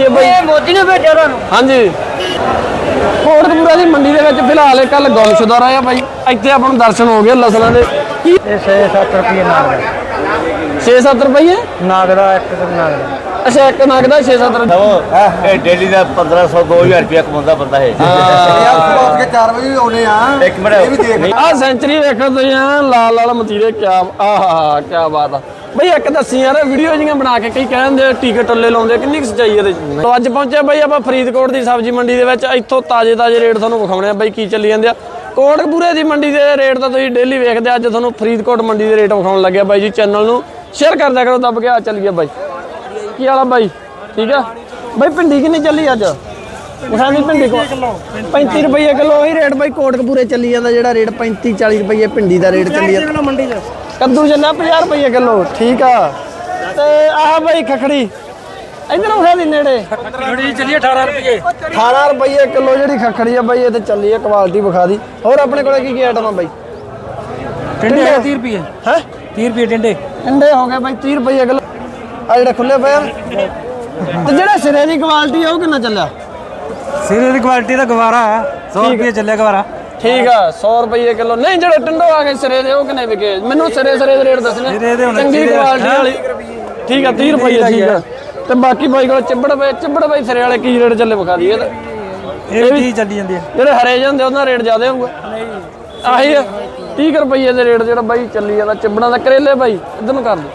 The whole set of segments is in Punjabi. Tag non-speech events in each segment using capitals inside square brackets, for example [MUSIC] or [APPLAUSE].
ਵੇਖੀਏ ਬਾਈ। ਇਹ ਮੋਦੀ ਨੇ ਭੇਜਿਆ ਤੁਹਾਨੂੰ? ਹਾਂਜੀ। ਕੋਟਕਪੂਰਾ ਦੀ ਮੰਡੀ ਦੇ ਵਿੱਚ ਫਿਲਹਾਲ ਕੱਲ ਗੁੰਮਸ਼ੁਦਾ ਰਿਹਾ ਬਾਈ। ਇੱਥੇ ਆਪਾਂ ਨੂੰ ਦਰਸ਼ਨ ਹੋ ਗਏ ਲਸਣਾਂ ਦੇ। ਕੀ? ਇਹ 6-7 ਰੁਪਏ ਦਾ। 6-7 ਰੁਪਏ ਨਾਗ ਦਾ ਇੱਕ ਨਾਗ ਦਾ। ਅੱਛਾ ਇੱਕ ਨਗ ਦਾ 6-7 ਰੁਪਏ ਇਹ ਡੇਲੀ ਦਾ 1500 2000 ਰੁਪਇਆ ਕਮਾਉਂਦਾ ਬੰਦਾ ਹੈ। ਪਹੁੰਚ ਕੇ 4 ਵਜੇ ਆਉਨੇ ਆ। ਇੱਕ ਮਿੰਟ। ਇਹ ਵੀ ਦੇਖ ਸੈਂਚਰੀ ਵੇਖੋ ਤੁਸੀਂ ਐਂ ਲਾਲ ਲਾਲ ਮਤੀਰੇ ਕਿਆ ਆਹਾ ਕਿਆ ਬਾਤ ਆ। ਬਈ ਇੱਕ ਦੱਸੀ ਯਾਰ ਵੀਡੀਓ ਜੀਆਂ ਬਣਾ ਕੇ ਕਈ ਕਹਿੰਦੇ ਟਿਕਟ ਟੱਲੇ ਲਾਉਂਦੇ ਕਿੰਨੀ ਕੁ ਇਹਦੇ ਚ? ਅੱਜ ਪਹੁੰਚੇ ਬਈ ਆਪਾਂ ਫਰੀਦਕੋਟ ਦੀ ਸਬਜ਼ੀ ਮੰਡੀ ਦੇ ਵਿੱਚ, ਇੱਥੋਂ ਤਾਜ਼ੇ ਤਾਜ਼ੇ ਰੇਟ ਤੁਹਾਨੂੰ ਵਿਖਾਉਣੇ ਆ ਬਈ ਕੀ ਚੱਲੀ ਜਾਂਦੇ ਆ। ਕੋਟਕਪੂਰੇ ਦੀ ਮੰਡੀ ਦੇ ਰੇਟ ਤਾਂ ਤੁਸੀਂ ਡੇਲੀ ਵੇਖਦੇ ਅੱਜ ਤੁਹਾਨੂੰ ਫਰੀਦਕੋਟ ਮੰਡੀ ਦੇ ਰੇਟ ਵਿਖਾਉਣ ਲੱਗਿਆ ਬਾਈ ਜੀ ਚੈਨਲ ਨੂੰ। ਸ਼ੇਅਰ ਕਰ ਕਰੋ, ਦੱਬ ਕੇ ਆ ਚੱਲੀਏ ਬਾਈ। ਕੀ ਹਾਲ ਬਾਈ? ਠੀਕ ਆ? ਬਾਈ ਭਿੰਡੀ ਕਿੰਨੀ ਚੱਲੀ ਅੱਜ? ਵਿਖਾਣੀ ਭਿੰਡੀ ਕੋ 35 ਰੁਪਏ ਕਿਲੋ, ਉਹੀ ਰੇਟ ਬਾਈ ਕੋਟਕਪੂਰੇ ਚੱਲੀ ਜਾਂਦਾ, ਜਿਹੜਾ ਰੇਟ 35 40 ਰੁਪਏ ਭਿੰਡੀ ਦਾ ਰੇਟ ਚੱਲੀ ਜਾਂਦਾ। ਮੰਡੀ ਦਾ? ਕੱਦੂ ਚੱਲਿਆ 50 ਰੁਪਏ ਕਿਲੋ ਠੀਕ ਆ। ਤੇ ਆਹ ਬਾਈ ਖਖੜੀ ਇਧਰ ਵਿਖਾ ਦੀ ਨੇੜੇ। ਥੋੜੀ ਚੱਲੀ 18 ਰੁਪਏ 18 ਰੁਪਏ ਕਿਲੋ ਜਿਹੜੀ ਖਖੜੀ ਆ ਬਾਈ ਇਹ ਤੇ ਚੱਲੀ ਆ ਕੁਆਲਿਟੀ ਵਿਖਾ ਦੀ। ਹੋਰ ਆਪਣੇ ਕੋਲੇ ਕੀ ਕੀ ਆਈਟਮ ਆ ਬਾਈ? ਟਿੰਡੇ 30 ਰੁਪਏ ਹੈ? 30 ਰੁਪਏ ਟਿੰਡੇ। ਅੰਡੇ ਹੋ ਗਏ ਬਾਈ 30 ਰੁਪਏ ਕਿਲੋ। ਆ ਜਿਹੜੇ ਖੁੱਲੇ ਪਏ ਆ ਤੇ ਜਿਹੜਾ ਸਿਰੇ ਦੀ ਕੁਆਲਿਟੀ ਆ ਉਹ ਕਿੰਨਾ ਚੱਲਿਆ? ਸਿਰੇ ਦੀ ਕੁਆਲਿਟੀ ਦਾ ਗਵਾਰਾ 100 ਰੁਪਏ ਚੱਲਿਆ ਗਵਾਰਾ। ਠੀਕ ਆ 100 ਰੁਪਏ ਕਿਲੋ। ਨਹੀਂ ਜਿਹੜੇ ਟਿੰਡੋ ਆ ਗਏ ਸਿਰੇ ਦੇ ਉਹ ਕਿੰਨੇ ਵਿਕੇ? ਮੈਨੂੰ ਸਿਰੇ ਸਿਰੇ ਦੇ ਰੇਟ ਦੱਸਣੇ। ਚੰਗੀ ਕੁਆਲਿਟੀ ਵਾਲੀ। ਠੀਕ ਆ 30 ਰੁਪਏ ਠੀਕ ਆ। ਤੇ ਬਾਕੀ ਬਾਈ ਕੋਲ ਚਿੱਬੜ ਪਏ ਚਿੱਬੜ ਬਾਈ ਸਿਰੇ ਵਾਲੇ ਕੀ ਰੇਟ ਚੱਲੇ ਵਿਖਾ ਦਈਏ ਤੇ ਇਹ ਵੀ ਚੱਲੀ ਜਾਂਦੀ ਹੈ ਜਿਹੜੇ ਹਰੇ ਜਾਂਦੇ ਉਹਨਾਂ ਰੇਟ ਜ਼ਿਆਦਾ ਹੋਊਗਾ। ਨਹੀਂ। ਆਹੀ ਆ 30 ਕੁ ਰੁਪਏ ਦੇ ਰੇਟ ਜਿਹੜਾ ਬਾਈ ਚੱਲੀ ਜਾਂਦਾ ਚਿੱਬੜਾਂ ਦਾ ਕਰੇਲੇ ਬਾਈ ਇਧਰ ਨੂੰ ਕਰ ਦੇ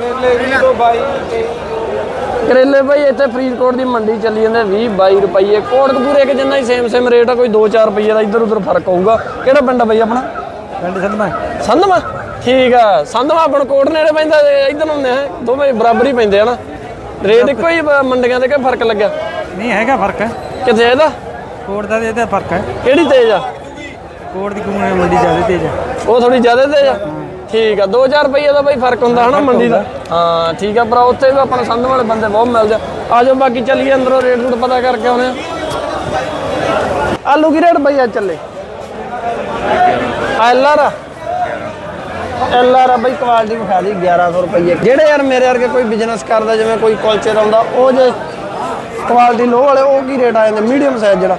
ਕਰੇਲੇ ਬਾਈ ਇੱਥੇ ਫਰੀਦਕੋਟ ਦੀ ਮੰਡੀ ਚੱਲੀ ਜਾਂਦੇ 20 22 ਰੁਪਏ ਕੋਟਕਪੂਰੇ ਕੇ ਜਿੰਨਾ ਹੀ ਸੇਮ ਸੇਮ ਰੇਟ ਆ ਕੋਈ 2-4 ਰੁਪਏ ਦਾ ਇੱਧਰ ਉੱਧਰ ਫ਼ਰਕ ਹੋਊਗਾ। ਕਿਹੜਾ ਪਿੰਡ ਆ ਬਾਈ ਆਪਣਾ? ਪਿੰਡ ਸੰਧਮਾ ਸੰਧਮਾ ਠੀਕ ਆ ਸੰਧਮਾ ਆਪਣ ਕੋਟ ਨੇੜੇ ਪੈਂਦਾ ਇੱਧਰ ਹੁੰਦੇ ਆ ਦੋਵੇਂ ਬਰਾਬਰ ਹੀ ਪੈਂਦੇ ਆ ਨਾ। ਰੇਟ ਇੱਕੋ ਹੀ ਮੰਡੀਆਂ ਦੇ ਕਿ ਫ਼ਰਕ ਲੱਗਿਆ? ਨਹੀਂ ਹੈਗਾ ਫ਼ਰਕ। ਕਿੱਥੇ ਇਹਦਾ? ਕੋਟ ਦਾ ਤੇ ਇਹਦਾ ਫ਼ਰਕ ਹੈ। ਕਿਹੜੀ ਤੇਜ਼ ਆ? ਕੋਟ ਦੀ ਕਮੂਨੇ ਮੰਡੀ ਜ਼ਿਆਦਾ ਤੇਜ਼ ਹੈ ਉਹ ਥੋੜੀ ਜ਼ਿਆਦਾ ਤੇਜ਼ ਆ? ਠੀਕ ਆ 2000 ਰੁਪਏ ਦਾ ਬਾਈ ਫ਼ਰਕ ਹੁੰਦਾ ਹਨਾ ਮੰਡੀ ਦਾ? ਹਾਂ ਠੀਕ ਆ ਭਰਾ ਉੱਥੇ ਵੀ ਆਪਾਂ ਨੂੰ ਸੰਧ ਵਾਲੇ ਬੰਦੇ ਬਹੁਤ ਮਿਲਦੇ ਆ ਆ ਜਾਓ ਬਾਕੀ ਚੱਲੀਏ ਅੰਦਰੋਂ ਰੇਟ ਰੂਟ ਪਤਾ ਕਰਕੇ ਆਉਣੇ ਆ ਆਲੂ ਕੀ ਰੇਟ ਬਾਈ ਅੱਜ ਚੱਲੇ? ਐਲਆਰ ਐਲਆਰ ਆ ਬਾਈ ਕੁਆਲਿਟੀ ਵਿਖਾ ਦੀ 1100 ਰੁਪਏ ਜਿਹੜੇ ਯਾਰ ਮੇਰੇ ਵਰਗੇ ਕੋਈ ਬਿਜ਼ਨਸ ਕਰਦਾ ਜਿਵੇਂ ਕੋਈ ਕੁਲਚੇ ਲਾਉਂਦਾ ਉਹ ਜੇ ਕੁਆਲਿਟੀ ਲੋ ਵਾਲੇ ਉਹ ਕੀ ਰੇਟ ਆ ਜਾਂਦੇ? ਮੀਡੀਅਮ ਸਾਈਜ਼ ਜਿਹੜਾ?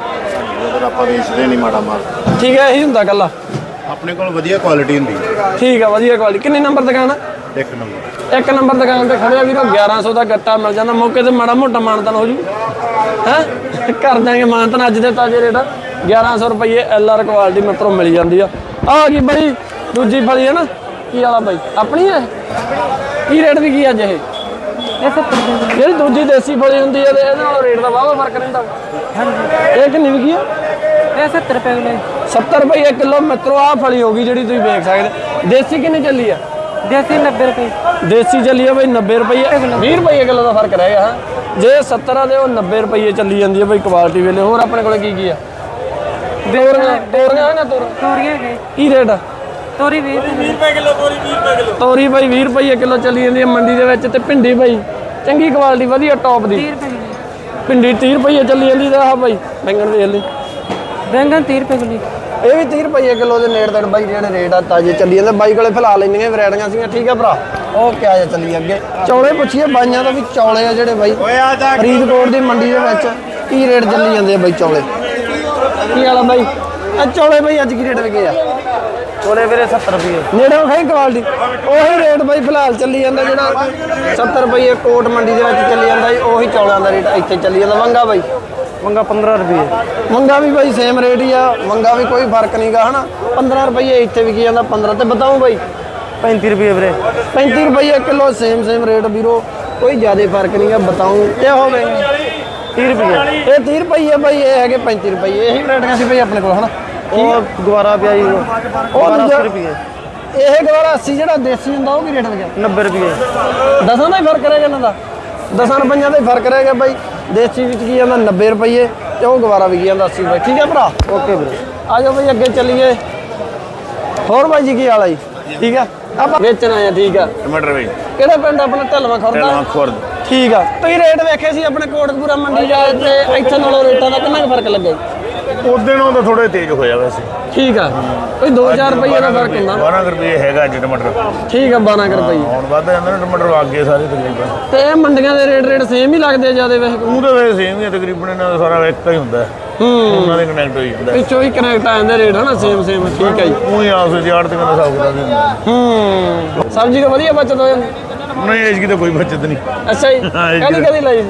ਉਧਰ ਆਪਾਂ ਵੇਚਦੇ ਨਹੀਂ ਮਾੜਾ ਮਾਲ ਠੀਕ ਹੈ ਇਹੀ ਹੁੰਦਾ ਕੱਲਾ ਆਪਣੇ ਕੋਲ ਵਧੀਆ ਕੁਆਲਿਟੀ ਹੁੰਦੀ ਹੈ। ਠੀਕ ਆ ਵਧੀਆ ਕੁਆਲਿਟੀ ਕਿੰਨੇ ਨੰਬਰ ਦੁਕਾਨ ਆ? ਇੱਕ ਨੰਬਰ। ਇੱਕ ਨੰਬਰ ਦੁਕਾਨ ਤੇ ਖੜਿਆ ਵੀਰੋ 1100 ਦਾ ਗੱਟਾ ਮਿਲ ਜਾਂਦਾ। ਮੌਕੇ ਤੇ ਮਾੜਾ ਮੋਟਾ ਮਾਨਤਨ ਹੋ ਜੂ। ਹੈ? ਕਰ ਦਾਂਗੇ ਮਾਨਤਨ ਅੱਜ ਦੇ ਤਾਜ਼ੇ ਰੇਟ। 1100 ਰੁਪਏ ਐਲਆਰ ਕੁਆਲਿਟੀ ਮਿੱਤਰੋਂ ਮਿਲ ਜਾਂਦੀ ਆ। ਆ ਗਈ ਬਈ ਦੂਜੀ ਫਲੀ ਹੈ ਨਾ? ਕੀ ਵਾਲਾ ਬਾਈ? ਆਪਣੀ ਹੈ? ਕੀ ਰੇਟ ਵੀ ਕੀ ਅੱਜ ਇਹ? ਜਿਹੜੀ ਦੂਜੀ ਦੇਸੀ ਫਲੀ ਹੁੰਦੀ ਹੈ ਤੇ ਇਹਦੇ ਨਾਲ ਰੇਟ ਦਾ ਵਾਵਾ ਫ਼ਰਕ ਰਹਿੰਦਾ। ਹਾਂਜੀ। ਇਹ ਕਿੰਨੀ ਵਿਕੀ ਆ? ਇਹ 70 ਰੁਪਏ ਕਿਲੋ। 70 ਰੁਪਏ ਕਿਲੋ ਮਿੱਤਰੋ ਆ ਫਲੀ ਹੋਗੀ ਜਿਹੜੀ ਤੁਸੀਂ ਵੇਖ ਸਕਦੇ ਦੇਸੀ ਕਿੰਨੀ ਚੱਲੀ ਆ? ਦੇਸੀ 90 ਰੁਪਏ। ਦੇਸੀ ਚੱਲੀ ਆ ਬਈ 90 ਰੁਪਏ। 20 ਰੁਪਏ ਕਿਲੋ ਦਾ ਫ਼ਰਕ ਰਹਿ ਗਿਆ ਹਾਂ। ਜੇ 70 ਆ ਤੇ ਉਹ 90 ਰੁਪਏ ਚੱਲੀ ਜਾਂਦੀ ਹੈ ਬਈ ਕੁਆਲਿਟੀ ਵੇਲੇ। ਹੋਰ ਆਪਣੇ ਕੋਲੇ ਕੀ ਕੀ ਆ? ਤੋਰੀਆਂ ਤੋਰੀਆਂ ਨਾ ਤੋਰ ਤੋਰੀਆਂ ਕੀ ਰੇਟ ਆ? ਤੋਰੀ 20 ਰੁਪਏ। ਤੋਰੀ ਬਈ 20 ਰੁਪਏ ਕਿਲੋ ਚੱਲੀ ਜਾਂਦੀ ਹੈ ਮੰਡੀ ਦੇ ਵਿੱਚ ਤੇ ਭਿੰਡੀ ਬਈ ਚੰਗੀ ਕੁਆਲਿਟੀ ਵਧੀਆ ਟੌਪ ਦੀ। 30 ਰੁਪਏ ਭਿੰਡੀ 30 ਰੁਪਏ ਚੱਲੀ ਜਾਂਦੀ ਤੇ ਆਹ ਬਈ ਬੈਂਗਣ ਵੇਖ ਲਈ। ਬੈਂਗਣ 30 ਰੁਪਏ ਕਿਲੋ ਇਹ ਵੀ 30 ਰੁਪਏ ਕਿਲੋ ਦੇ ਨੇੜੇ ਤੇੜ ਬਾਈ ਜਿਹੜੇ ਰੇਟ ਆ ਤਾਜ਼ੇ ਚੱਲੀ ਜਾਂਦੇ ਬਾਈ ਕੋਲੇ ਫਿਲਹਾਲ ਇੰਨੀਆਂ ਵੈਰਾਈਟੀਆਂ ਸੀਗੀਆਂ ਠੀਕ ਆ ਭਰਾ? ਉਹ ਕਿਆ ਜਾ ਚੱਲੀ ਅੱਗੇ ਚੌਲੇ ਪੁੱਛੀਏ ਬਾਈਆਂ ਦਾ ਵੀ ਚੌਲੇ ਆ ਜਿਹੜੇ ਬਾਈ। ਫਰੀਦਕੋਟ ਦੀ ਮੰਡੀ ਦੇ ਵਿੱਚ ਕੀ ਰੇਟ ਚੱਲੀ ਜਾਂਦੇ ਆ ਬਾਈ ਚੌਲੇ? ਕੀ ਵਾਲਾ ਬਾਈ? ਆ ਚੌਲੇ ਬਾਈ ਅੱਜ ਕੀ ਰੇਟ ਵਿਕੇ ਆ? ਚੋਲੇ ਵੀਰੇ 70 ਰੁਪਏ। ਨੇੜੇ ਖਾਈ ਕੁਆਲਿਟੀ। ਉਹੀ ਰੇਟ ਬਾਈ ਫਿਲਹਾਲ ਚੱਲੀ ਜਾਂਦਾ ਜਿਹੜਾ 70 ਰੁਪਏ ਕੋਟ ਮੰਡੀ ਦੇ ਵਿੱਚ ਚੱਲੀ ਜਾਂਦਾ ਜੀ ਉਹੀ ਚੌਲਾਂ ਦਾ ਰੇਟ ਇੱਥੇ ਚੱਲੀ ਜਾਂਦਾ ਵੰਗਾ ਬਾਈ। ਮੰਗਾ 15 ਰੁਪਏ। ਮੰਗਾ ਵੀ ਬਾਈ ਸੇਮ ਰੇਟ ਹੀ ਆ ਮੰਗਾ ਵੀ ਕੋਈ ਫ਼ਰਕ ਨਹੀਂਗਾ ਹਨਾ? 15 ਰੁਪਏ ਇੱਥੇ ਵਿਕੀ ਜਾਂਦਾ 15 ਤੇ ਬਤਾਉ ਬਾਈ। 35 ਰੁਪਏ ਵੀਰੇ। 35 ਰੁਪਏ ਕਿਲੋ ਸੇਮ ਸੇਮ ਰੇਟ ਵੀਰੋ। ਕੋਈ ਜ਼ਿਆਦਾ ਫ਼ਰਕ ਨਹੀਂਗਾ ਬਤਾਉ ਤੇ ਹੋ ਗਏ 30 ਰੁਪਏ ਇਹ 30 ਰੁਪਏ ਬਾਈ ਇਹ ਹੈਗੇ 35 ਰੁਪਏ ਇਹੀ ਰੇਟੀਆਂ ਸੀ ਬਾਈ ਆਪਣੇ ਕੋਲ ਹਨਾ? ਉਹ ਦੁਆਰਾ ਪਿਆ ਜੀ ਉਹ। ਦੂਜਾ- ਰੁਪਏ ਇਹ ਗਵਾਰਾ 80 ਜਿਹੜਾ ਦੇਸੀ ਹੁੰਦਾ ਉਹ ਕੀ ਰੇਟ ਵਿਕਿਆ 90 ਰੁਪਏ ਦਸਾਂ ਦਾ ਹੀ ਫ਼ਰਕ ਰਹਿ ਗਿਆ ਇਹਨਾਂ ਦਾ। ਦਸਾਂ ਰੁਪਈਆਂ ਦਾ ਹੀ ਫ਼ਰਕ ਰਹਿ ਗਿਆ ਬਾਈ। ਦੇਸੀ ਵਿੱਚ ਕੀ ਜਾਂਦਾ 90 ਰੁਪਏ ਤੇ ਉਹ ਗਵਾਰਾ ਵਿਕੀ ਜਾਂਦਾ 80 ਰੁਪਏ ਠੀਕ ਹੈ ਭਰਾ? ਓਕੇ ਵੀਰੇ। ਆ ਜਾਓ ਬਾਈ ਅੱਗੇ ਚੱਲੀਏ। ਹੋਰ ਬਾਈ ਜੀ ਕੀ ਹਾਲ ਆ ਜੀ? ਠੀਕ ਆ? ਆਪਾਂ ਵੇਚਣ ਆਏ ਆ ਠੀਕ ਆ। ਟਮਾਟਰ ਵੀ। ਕਿਹੜਾ ਪਿੰਡ ਆਪਣਾ? ਢਲਵਾ ਖੁਰਦਾ ਖੁਰਦ। ਠੀਕ ਆ। ਤੁਸੀਂ ਰੇਟ ਵੇਖੇ ਸੀ ਆਪਣੇ ਕੋਟਕਪੂਰਾ ਮੰਡੀ ਜਾ ਤੇ ਇੱਥੇ ਨਾਲੋਂ ਰੇਟਾਂ ਦਾ ਕਿੰਨਾ ਕੁ ਫ਼ਰਕ ਲੱਗਿਆ ਜੀ? ਉਹਦੇ ਨਾਲੋਂ ਤਾਂ ਥੋੜੇ ਤੇਜ਼ ਹੋਇਆ ਵੈਸੇ ਠੀਕ ਆ। ਕੋਈ 2000 ਰੁਪਏ ਦਾ ਫ਼ਰਕ ਹੁੰਦਾ। 12 ਕੁ ਰੁਪਏ ਹੈਗਾ ਅੱਜ ਟਮਾਟਰ। ਠੀਕ ਆ 12 ਕੁ ਰੁਪਏ ਹੁਣ ਵੱਧ ਜਾਂਦੇ ਨੇ ਟਮਾਟਰ ਗਏ ਸਾਰੇ ਤਕਰੀਬਨ। ਤੇ ਇਹ ਮੰਡੀਆਂ ਦੇ ਰੇਟ ਰੇਟ ਸੇਮ ਹੀ ਲੱਗਦੇ ਆ ਜ਼ਿਆਦਾ ਵੈਸੇ? ਉਹ ਤਾਂ ਵੈਸੇ ਸੇਮ ਹੀ ਆ ਤਕਰੀਬਨ ਇਹਨਾਂ ਦਾ ਸਾਰਾ ਇੱਕ ਹੀ ਹੁੰਦਾ। ਹੈ। ਹੂੰ ਉਹਨਾਂ ਦੇ ਕਨੈਕਟ ਹੋ ਜਾਂਦਾ। ਵਿੱਚੋਂ ਹੀ ਕਨੈਕਟ ਆ ਜਾਂਦੇ ਰੇਟ ਹਨਾ? ਸੇਮ ਸੇਮ ਠੀਕ ਆ ਜੀ। ਉਹ ਹੀ ਆੜਤੀਆਂ ਦਾ ਹਿਸਾਬ ਕਿਤਾਬ ਹੀ ਹੁੰਦਾ ਹੂੰ। ਸਬਜ਼ੀ ਤਾਂ ਵਧੀਆ ਬਚਤ ਹੋ ਜਾਂਦੀ। ਨਹੀਂ ਇਸ ਕੀ ਤਾਂ ਕੋਈ ਬਚਤ ਨਹੀਂ। ਅੱਛਾ ਜੀ। ਕਦੀ ਕਦੀ ਲਈ